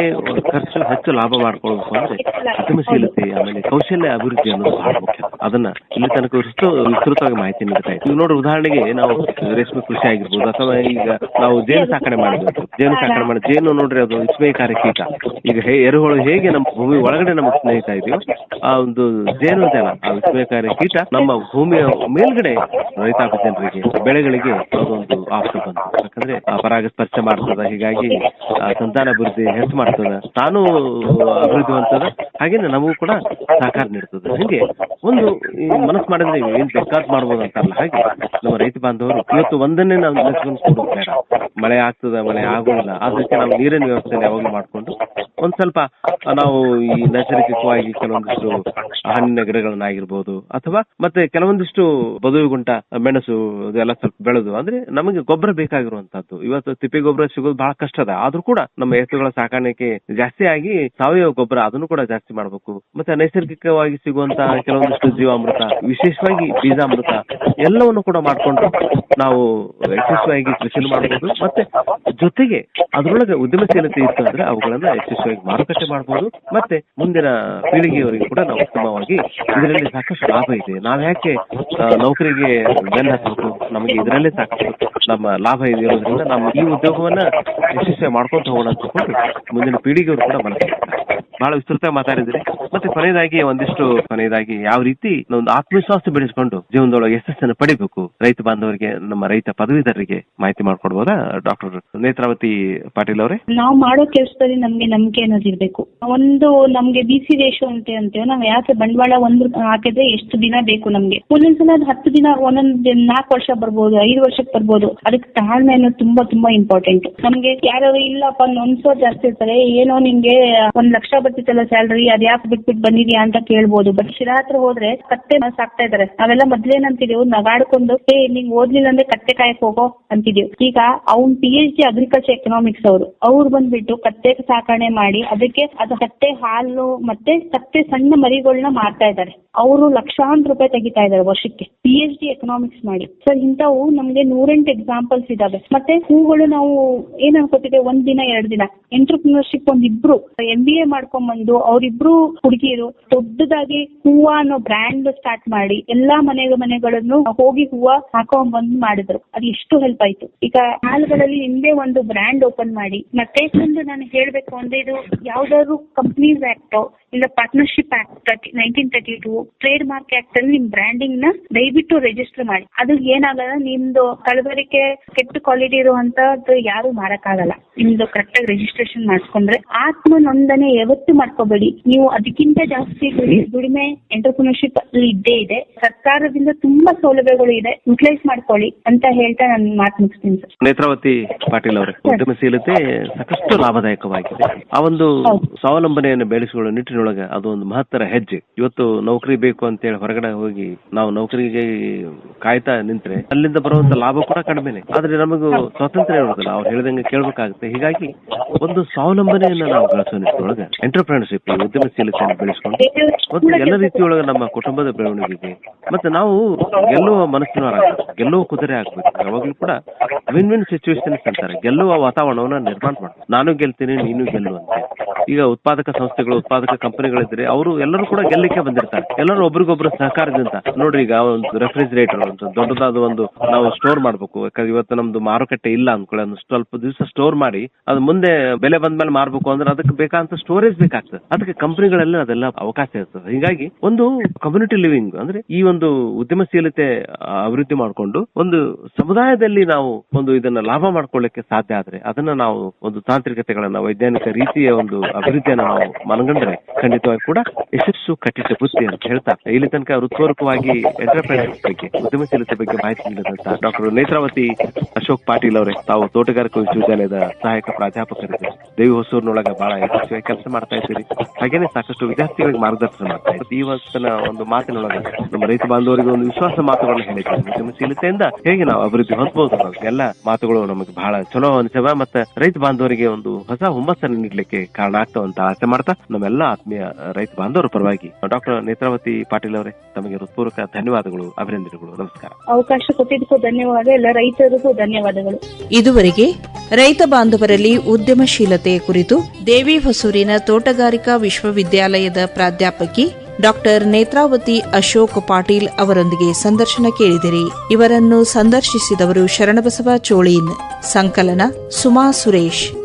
ಖರ್ಚು ಹೆಚ್ಚು ಲಾಭ ಮಾಡ್ಕೊಳ್ಬೇಕು ಅಂದ್ರೆ ಉದ್ಯಮಶೀಲತೆ ಆಮೇಲೆ ಕೌಶಲ್ಯ ಅಭಿವೃದ್ಧಿ ಅನ್ನೋದು ಬಹಳ ಮುಖ್ಯ. ಅದನ್ನ ಇಲ್ಲಿ ತನಕ ಇಷ್ಟು ವಿಸ್ತೃತವಾಗಿ ಮಾಹಿತಿ ನೀಡ್ತಾ ಇದ್ದೀವಿ. ನೀವು ನೋಡಿ ಉದಾಹರಣೆಗೆ ನಾವು ರೇಷ್ಮೆ ಕೃಷಿ ಆಗಿರ್ಬೋದು ಅಥವಾ ಈಗ ನಾವು ಜೇನು ಸಾಕಣೆ ಮಾಡಬೇಕು ಜೇನು ಸಾಕಣೆ ಮಾಡಿ ಜೇನು ನೋಡ್ರಿ ಅದು ವಿಸ್ಮಯಕಾರಿ ಕೀಟ. ಈಗ ಹೇ ಎರೆಹುಳು ಹೇಗೆ ನಮ್ಮ ಭೂಮಿ ಒಳಗಡೆ ನಮಗೆ ಸ್ನೇಹಿತ ಇದೆಯೋ ಆ ಒಂದು ಜೇನು ಆ ವಿಸ್ಮಯಕಾರಿ ಕೀಟ ನಮ್ಮ ಭೂಮಿಯ ಮೇಲ್ಗಡೆ ರೈತಾಪಿ ಜನರಿಗೆ, ಬೆಳೆಗಳಿಗೆ ಅದೊಂದು ಆಫ್ಟರ್ ಬಂತು. ಯಾಕಂದ್ರೆ ಆ ಪರಾಗಸ್ಪರ್ಶ ಮಾಡ್ತದ, ಹೀಗಾಗಿ ಆ ಸಂತಾನ ಅಭಿವೃದ್ಧಿ ಹೆಚ್ಚು ಮಾಡ್ತದ, ತಾನು ಅಭಿವೃದ್ಧಿ ಹೊಂದದ ಹಾಗೇನೆ ನಮಗೂ ಕೂಡ ಸಹಕಾರ ನೀಡ್ತದೆ. ಹಂಗೆ ಒಂದು ಮನಸ್ಸು ಮಾಡಿದ್ರೆ ಏನ್ ಬೇಕಾದ್ ಮಾಡ್ಬೋದು ಅಂತಾರಲ್ಲ ಹಾಗೆ ನಮ್ಮ ರೈತ ಬಾಂಧವರು ಇವತ್ತು ಒಂದನ್ನೇ ನಾವು ನೆನೆಸ್ಕೊಂಡು ಮಳೆ ಆಗ್ತದ, ಮಳೆ ಆಗೋದಿಲ್ಲ. ಅದಕ್ಕೆ ನಾವು ನೀರಿನ ವ್ಯವಸ್ಥೆ ಯಾವಾಗಲೂ ಮಾಡ್ಕೊಂಡು ಒಂದ್ ಸ್ವಲ್ಪ ನಾವು ಈ ನೈಸರ್ಗಿಕವಾಗಿ ಕೆಲವೊಂದಿಷ್ಟು ಹಣ್ಣಿನ ಗಿಡಗಳನ್ನಾಗಿರ್ಬೋದು ಅಥವಾ ಮತ್ತೆ ಕೆಲವೊಂದಿಷ್ಟು ಬದುವಿಗುಂಟ ಮೆಣಸು ಇದೆಲ್ಲ ಸ್ವಲ್ಪ ಬೆಳೆದು, ಅಂದ್ರೆ ನಮಗೆ ಗೊಬ್ಬರ ಬೇಕಾಗಿರುವಂತದ್ದು ಇವತ್ತು ತಿಪ್ಪೆ ಗೊಬ್ಬರ ಸಿಗೋದು ಬಹಳ ಕಷ್ಟ ಅದ. ಆದ್ರೂ ಕೂಡ ನಮ್ಮ ಎತ್ತುಗಳ ಸಾಕಾಣಿಕೆ ಜಾಸ್ತಿ ಆಗಿ ಸಾವಯವ ಗೊಬ್ಬರ ಅದನ್ನು ಕೂಡ ಜಾಸ್ತಿ ಮಾಡಬೇಕು. ಮತ್ತೆ ನೈಸರ್ಗಿಕವಾಗಿ ಸಿಗುವಂತಹ ಕೆಲವೊಂದಿಷ್ಟು ಜೀವಾಮೃತ, ವಿಶೇಷವಾಗಿ ಬೀಜಾಮೃತ, ಎಲ್ಲವನ್ನು ಕೂಡ ಮಾಡಿಕೊಂಡು ನಾವು ಯಶಸ್ವಿಯಾಗಿ ಕೃಷಿ ಮಾಡಬಹುದು ಮತ್ತೆ ಜೊತೆಗೆ ಅದರೊಳಗೆ ಉದ್ಯಮಶೀಲತೆ ಇತ್ತು ಅಂದ್ರೆ ಅವುಗಳನ್ನ ಯಶಸ್ವಿಯಾಗಿ ಮಾರುಕಟ್ಟೆ ಮಾಡಬಹುದು ಮತ್ತೆ ಮುಂದಿನ ಪೀಳಿಗೆಯವರಿಗೆ ಕೂಡ ನಾವು ಉತ್ತಮವಾಗಿ ಇದರಲ್ಲಿ ಸಾಕಷ್ಟು ಲಾಭ ಇದೆ. ನಾವ್ ಯಾಕೆ ನೌಕರಿಗೆ ಬೆನ್ನ ಹಾಕಬೇಕು ನಮಗೆ ಇದರಲ್ಲೇ ಸಾಕಷ್ಟು ನಮ್ಮ ಲಾಭ ಇದೆ ಇರೋದ್ರಿಂದ ನಮ್ಮ ಈ ಉದ್ಯೋಗವನ್ನ ಯಶಸ್ವಿ ಮಾಡ್ಕೊಂಡು ಹೋಗೋಣ ಅಂತ ಮುಂದಿನ ಪೀಳಿಗೆಯವರು ಕೂಡ ಮನಸ್ಸು ಬಹಳ ವಿಸ್ತೃತ ಮಾತಾಡಿದ್ರೆ ಮತ್ತೆ ಕೊನೆಯದಾಗಿ, ಒಂದಿಷ್ಟು ಕೊನೆಯದಾಗಿ ಯಾವ ರೀತಿ ಒಂದು ಆತ್ಮವಿಶ್ವಾಸ ಬೆಳೆಸಿಕೊಂಡು ಜೀವನದೊಳಗೆ ಯಶಸ್ಸನ್ನು ಪಡಿಬೇಕು? ರೈತ ಬಾಂಧವರಿಗೆ, ನಮ್ಮ ರೈತ ಪದವೀಧರರಿಗೆ ಮಾಹಿತಿ ಮಾಡ್ಕೊಡ್ಬೋದಾ? ಡಾಕ್ಟರ್ ನೇತ್ರಾವತಿ ಪಾಟೀಲ್ ಅವರೇ? ನಾವು ಮಾಡೋ ಕೆಲಸದಲ್ಲಿ ನಮಗೆ ನಂಬಿಕೆ ಅನ್ನೋದು ಇರ್ಬೇಕು. ಒಂದು ನಮ್ಗೆ ಬಿಸಿ ರೇಷೋ ಅಂತ ಅಂತೀವಿ ನಾವು ಯಾಕೆ ಬಂಡವಾಳ ಒಂದು ಹಾಕಿದ್ರೆ ಎಷ್ಟು ದಿನ ಬೇಕು ನಮ್ಗೆ? ಒಂದೊಂದ್ಸಲ ಅದು ಹತ್ತು ದಿನ, ಒಂದೊಂದ್ ನಾಲ್ಕು ವರ್ಷ ಬರ್ಬೋದು, ಐದು ವರ್ಷಕ್ಕೆ ಬರ್ಬೋದು. ಅದಕ್ಕೆ ತಾಳ್ಮೆ ಅನ್ನೋದು ತುಂಬಾ ತುಂಬಾ ಇಂಪಾರ್ಟೆಂಟ್ ನಮ್ಗೆ ಯಾರು ಇಲ್ಲಪ್ಪ ನೊನ್ಸೋ ಜಾಸ್ತಿ ಇರ್ತಾರೆ, ಏನೋ ನಿಮ್ಗೆ ಒಂದ್ ಲಕ್ಷ ಬರ್ತಿತ್ತಲ್ಲ ಸ್ಯಾಲ್ರಿ ಅದ್ ಯಾಕೆ ಬಿಟ್ಟು ಬಿಟ್ ಬಂದಿದ್ಯಾ ಅಂತ ಕೇಳ್ಬೋದು. ಬಟ್ ಶಿರಾ ಹತ್ರ ಹೋದ್ರೆ ಕತ್ತೆ ಸಾಕ್ತಾ ಇದಾರೆ. ನಾವೆಲ್ಲ ಮೊದ್ಲೇನಂತಿದೀವಿ ನಗಾಡ್ಕೊಂಡು, ಏ, ನಿಂಗ್ ಓದ್ಲಿಲ್ಲ ಅಂದ್ರೆ ಕತ್ತೆ ಕಾಯಕ್ ಹೋಗೋ ಅಂತಿದೀವಿ ಈಗ ಅವ್ನ್ P H D agriculture economics ಅವರು. ಅವ್ರು ಬಂದ್ಬಿಟ್ಟು ಕತ್ತೆ ಸಾಕಣೆ ಮಾಡಿ ಅದಕ್ಕೆ ಅದು ಹಾಲು ಮತ್ತೆ ಸತ್ತೆ ಸಣ್ಣ ಮರಿಗಳನ್ನ ಮಾರ್ತಾ ಇದ್ದಾರೆ. ಅವರು ಲಕ್ಷಾಂತರ ರೂಪಾಯಿ ತೆಗಿತಾ ಇದ್ದಾರೆ ವರ್ಷಕ್ಕೆ. ಪಿ ಎಚ್ ಡಿ ಎಕನಾಮಿಕ್ಸ್ ಮಾಡಿ. ಸರ್ ಇಂಥವು ನಮ್ಗೆ ನೂರೆಂಟು ಎಕ್ಸಾಂಪಲ್ಸ್ ಇದಾವೆ. ಮತ್ತೆ ಹೂಗಳು ನಾವು ಏನ್ ಅನ್ಕೋತಿದ್ದೇವೆ ಒಂದ್ ದಿನ, ಎರಡ್ ದಿನ. ಎಂಟರ್ಪ್ರಿನರ್ಶಿಪ್ ಒಂದಿಬ್ರು ಎಂ ಬಿ ಎ ಮಾಡ್ಕೊಂಡ್ಬಂದು ಅವರಿಬ್ರು ಹುಡುಗಿಯರು ದೊಡ್ಡದಾಗಿ ಹೂವ ಅನ್ನೋ ಬ್ರ್ಯಾಂಡ್ ಸ್ಟಾರ್ಟ್ ಮಾಡಿ ಎಲ್ಲಾ ಮನೆ ಮನೆಗಳನ್ನು ಹೋಗಿ ಹೂವ ಹಾಕೊಂಡ್ ಬಂದ್ ಮಾಡಿದ್ರು. ಅದು ಎಷ್ಟು ಹೆಲ್ಪ್ ಆಯ್ತು. ಈಗ ಹಾಲುಗಳಲ್ಲಿ ಹಿಂದೆ ಒಂದು ಬ್ರ್ಯಾಂಡ್ ಓಪನ್ ಮಾಡಿ. ಮತ್ತೆ ಒಂದು ನಾನು ಹೇಳ್ಬೇಕು ಅಂದ್ರೆ ಇದು ಯಾವ್ದಾದ್ರು ಕಂಪ್ನೀಸ್ ಆಕ್ಟ್ ಇಲ್ಲ partnership act nineteen thirty two trademark act ಅಲ್ಲಿ ನಿಮ್ ಬ್ರ್ಯಾಂಡಿಂಗ್ನ ದಯವಿಟ್ಟು ರಿಜಿಸ್ಟರ್ ಮಾಡಿ. ಅದು ಏನಾಗಲ್ಲ, ನಿಮ್ದು ಕಲಬೆರಕೆ ಕೆಟ್ಟ ಕ್ವಾಲಿಟಿ ಇರುವಂತದ್ದು ಯಾರು ಮಾಡಕ್ಕಾಗಲ್ಲ ನಿಮ್ದು ಕರೆಕ್ಟ್ ಆಗಿ ರಿಜಿಸ್ಟ್ರೇಷನ್ ಮಾಡ್ಕೊಂಡ್ರೆ ಆತ್ಮ ನೋಂದಣಿ ಯಾವತ್ತು ಮಾಡ್ಕೋಬೇಡಿ. ನೀವು ಅದಕ್ಕಿಂತ ಜಾಸ್ತಿ ದುಡಿ- ದುಡಿಮೆ ಎಂಟರ್ಪ್ರಿನರ್ಶಿಪ್ ಅಲ್ಲಿ ಇದ್ದೇ ಇದೆ. ಸರ್ಕಾರದಿಂದ ತುಂಬಾ ಸೌಲಭ್ಯಗಳು ಇದೆ. ಯುಟಿಲೈಸ್ ಮಾಡ್ಕೊಳ್ಳಿ ಅಂತ ಹೇಳ್ತಾ ನಾನು ಮಾತು ಮುಗಿಸ್ತೀನಿ ಸರ್. ನೇತ್ರಾವತಿ ಪಾಟೀಲ್ ಅವರೇ, ಉದ್ಯಮಶೀಲತೆ ಸಾಕಷ್ಟು ಲಾಭದಾಯಕವಾಗಿದೆ. ಆ ಒಂದು. ಸ್ವಾವಲಂಬನೆಯನ್ನು ಬೆಳೆಸಿಕೊಳ್ಳುವ ನಿಟ್ಟಿನೊಳಗೆ ಅದು ಒಂದು ಮಹತ್ತರ ಹೆಜ್ಜೆ. ಇವತ್ತು ನೌಕರಿ ಬೇಕು ಅಂತ ಹೇಳಿ ಹೊರಗಡೆ ಹೋಗಿ ನಾವು ನೌಕರಿಗೆ ಕಾಯ್ತಾ ನಿಂತ್ರೆ ಅಲ್ಲಿಂದ ಬರುವಂತ ಲಾಭ ಕೂಡ ಕಡಿಮೆನೆ. ಆದ್ರೆ ನಮಗೂ ಸ್ವಾತಂತ್ರ್ಯ ಇರೋದಿಲ್ಲ ಅವ್ರು ಹೇಳಿದಂಗೆ ಕೇಳಬೇಕಾಗುತ್ತೆ. ಹೀಗಾಗಿ ಒಂದು ಸ್ವಾವಲಂಬನೆಯನ್ನ ನಾವು ಗಳಿಸೋ ನಿಟ್ಟಿನೊಳಗೆ ಎಂಟರ್ಪ್ರಿನರ್ಶಿಪ್ ಉದ್ಯಮಶೀಲತೆಯನ್ನು ಬೆಳೆಸ್ಕೊಂಡು ಮತ್ತು ಎಲ್ಲ ರೀತಿಯೊಳಗೆ ನಮ್ಮ ಕುಟುಂಬದ ಬೆಳವಣಿಗೆಗೆ ಮತ್ತೆ ನಾವು ಗೆಲ್ಲುವ ಮನಸ್ಸಿನವರಾಗಬೇಕು ಗೆಲ್ಲುವ ಕುದುರೆ ಆಗ್ಬೇಕು. ಯಾವಾಗಲೂ ಕೂಡ ವಿನ್ ವಿನ್ ಸಿಚುವೇಶನ್ ಅಂತಾರೆ. ಗೆಲ್ಲುವ ವಾತಾವರಣವನ್ನ ನಿರ್ಮಾಣ ಮಾಡ್ಬೇಕು. ನಾನು ಗೆಲ್ತೀನಿ, ನೀನು ಗೆಲ್ಲು ಅಂತ. ಈಗ ಉತ್ಪಾದಕ ಸಂಸ್ಥೆಗಳು, ಉತ್ಪಾದಕ ಕಂಪನಿಗಳಿದ್ರೆ ಅವರು ಎಲ್ಲರೂ ಕೂಡ ಗೆಲ್ಲಕ್ಕೆ ಬಂದಿರ್ತಾರೆ. ಎಲ್ಲರೂ ಒಬ್ರಿಗೊಬ್ರು ಸಹಕಾರದಿಂದ. ನೋಡ್ರಿ ಈಗ ಒಂದು ರೆಫ್ರಿಜರೇಟರ್ ಒಂದು ದೊಡ್ಡದಾದ ಒಂದು ನಾವು ಸ್ಟೋರ್ ಮಾಡ್ಬೇಕು. ಯಾಕಂದ್ರೆ ಇವತ್ತು ನಮ್ದು ಮಾರುಕಟ್ಟೆ ಇಲ್ಲ ಅನ್ಕೊಳ್ಳಿ. ಒಂದು ಸ್ವಲ್ಪ ದಿವಸ ಸ್ಟೋರ್ ಮಾಡಿ, ಅದು ಮುಂದೆ ಬೆಲೆ ಬಂದ್ಮೇಲೆ ಮಾರ್ಬೇಕು ಅಂದ್ರೆ ಅದಕ್ಕೆ ಬೇಕಾದಂತ ಸ್ಟೋರೇಜ್ ಬೇಕಾಗ್ತದೆ. ಅದಕ್ಕೆ ಕಂಪನಿಗಳಲ್ಲಿ ಅದೆಲ್ಲ ಅವಕಾಶ ಇರ್ತದೆ. ಹೀಗಾಗಿ ಒಂದು ಕಮ್ಯುನಿಟಿ ಲಿವಿಂಗ್ ಅಂದ್ರೆ ಈ ಒಂದು ಉದ್ಯಮಶೀಲತೆ ಅಭಿವೃದ್ಧಿ ಮಾಡಿಕೊಂಡು ಒಂದು ಸಮುದಾಯದಲ್ಲಿ ನಾವು ಒಂದು ಇದನ್ನ ಲಾಭ ಮಾಡ್ಕೊಳ್ಳಕ್ಕೆ ಸಾಧ್ಯ ಆದ್ರೆ ಅದನ್ನ ನಾವು ಒಂದು ತಾಂತ್ರಿಕತೆಗಳನ್ನ, ವೈಜ್ಞಾನಿಕ ರೀತಿಯ ಒಂದು ಅಭಿವೃದ್ಧಿಯನ್ನ ನಾವು ಮನಗಂಡ್ರೆ ಖಂಡಿತವಾಗಿ ಕೂಡ ಯಶಸ್ಸು ಕಟ್ಟಿಟ್ಟ ಬುದ್ಧಿ ಅಂತ ಹೇಳ್ತಾ ಇಲ್ಲಿ ತನಕ ಹೃತ್ಪೂರ್ವಕವಾಗಿ ಎಂಟರ್ಪ್ರೈನರ್ಸ್ ಬಗ್ಗೆ, ಉದ್ಯಮಶೀಲತೆ ಬಗ್ಗೆ ಮಾಹಿತಿ ನೀಡಿದಂತ ಡಾಕ್ಟರ್ ನೇತ್ರಾವತಿ ಅಶೋಕ್ ಪಾಟೀಲ್ ಅವರೇ, ತಾವು ತೋಟಗಾರಿಕಾ ವಿಶ್ವವಿದ್ಯಾಲಯದ ಸಹಾಯಕ ಪ್ರಾಧ್ಯಾಪಕರಿದ್ದೀರಿ. ದೇವಿ ಹೊಸೂರಿನೊಳಗ ಬಹಳ ಯಶಸ್ವಿಯಾಗಿ ಕೆಲಸ ಮಾಡ್ತಾ ಇದ್ದೀರಿ. ಹಾಗೇನೆ ಸಾಕಷ್ಟು ವಿದ್ಯಾರ್ಥಿಗಳಿಗೆ ಮಾರ್ಗದರ್ಶನ ಮಾಡ್ತಾ ಇದ್ದೀರಿ. ಇವತ್ತಿನ ಒಂದು ಮಾತಿನೊಳಗೆ ನಮ್ಮ ರೈತ ಬಾಂಧವರಿಗೆ ಒಂದು ವಿಶ್ವಾಸ ಮಾತುಗಳನ್ನು ಹೇಳಿದ್ದಾರೆ ಉದ್ಯಮಶೀಲತೆಯಿಂದ ಹೇಗೆ ನಾವು ಅಭಿವೃದ್ಧಿ ಹೊಂದಬಹುದು ಎಲ್ಲ ಮಾತುಗಳು ನಮಗೆ ಬಹಳ ಚಲೋ ಅನಿಸವ. ಮತ್ತೆ ರೈತ ಬಾಂಧವರಿಗೆ ಒಂದು ಹೊಸ ಹುಮ್ಮಸ್ಸನ್ನು ನೀಡಲಿಕ್ಕೆ ಕಾರಣ ಆಗ್ತಾವಂತ ಆಸೆ ಮಾಡ್ತಾ ನಮ್ಮೆಲ್ಲ ಆತ್ಮೀಯ ರೈತ ಬಾಂಧವರ ಪರವಾಗಿ ಡಾಕ್ಟರ್ ನೇತ್ರಾವತಿ ಪಾಟೀಲ್ ಅವರೇ ತಮಗೆ ಹೃತ್ಪೂರ್ವಕ ಧನ್ಯವಾದಗಳು ಅಭಿನಂದನೆಗಳು ನಮಸ್ಕಾರ. ಅವಕಾಶ ಕೊಟ್ಟಿದ್ದಕ್ಕೂ ಧನ್ಯವಾದ ಎಲ್ಲ ರೈತರಿಗೂ ಧನ್ಯವಾದಗಳು. ಇದುವರೆಗೆ ರೈತ ಬಾಂಧವರಲ್ಲಿ ಉದ್ಯಮಶೀಲತೆ ಕುರಿತು ದೇವಿ ಹೊಸೂರಿನ ತೋಟಗಾರಿಕಾ ವಿಶ್ವವಿದ್ಯಾಲಯದ ಪ್ರಾಧ್ಯಾಪಕಿ ಡಾಕ್ಟರ್ ನೇತ್ರಾವತಿ ಅಶೋಕ್ ಪಾಟೀಲ್ ಅವರೊಂದಿಗೆ ಸಂದರ್ಶನ ಕೇಳಿದಿರಿ. ಇವರನ್ನು ಸಂದರ್ಶಿಸಿದವರು ಶರಣಬಸವ ಚೋಳೀನ್ ಸಂಕಲನ ಸುಮಾ ಸುರೇಶ್.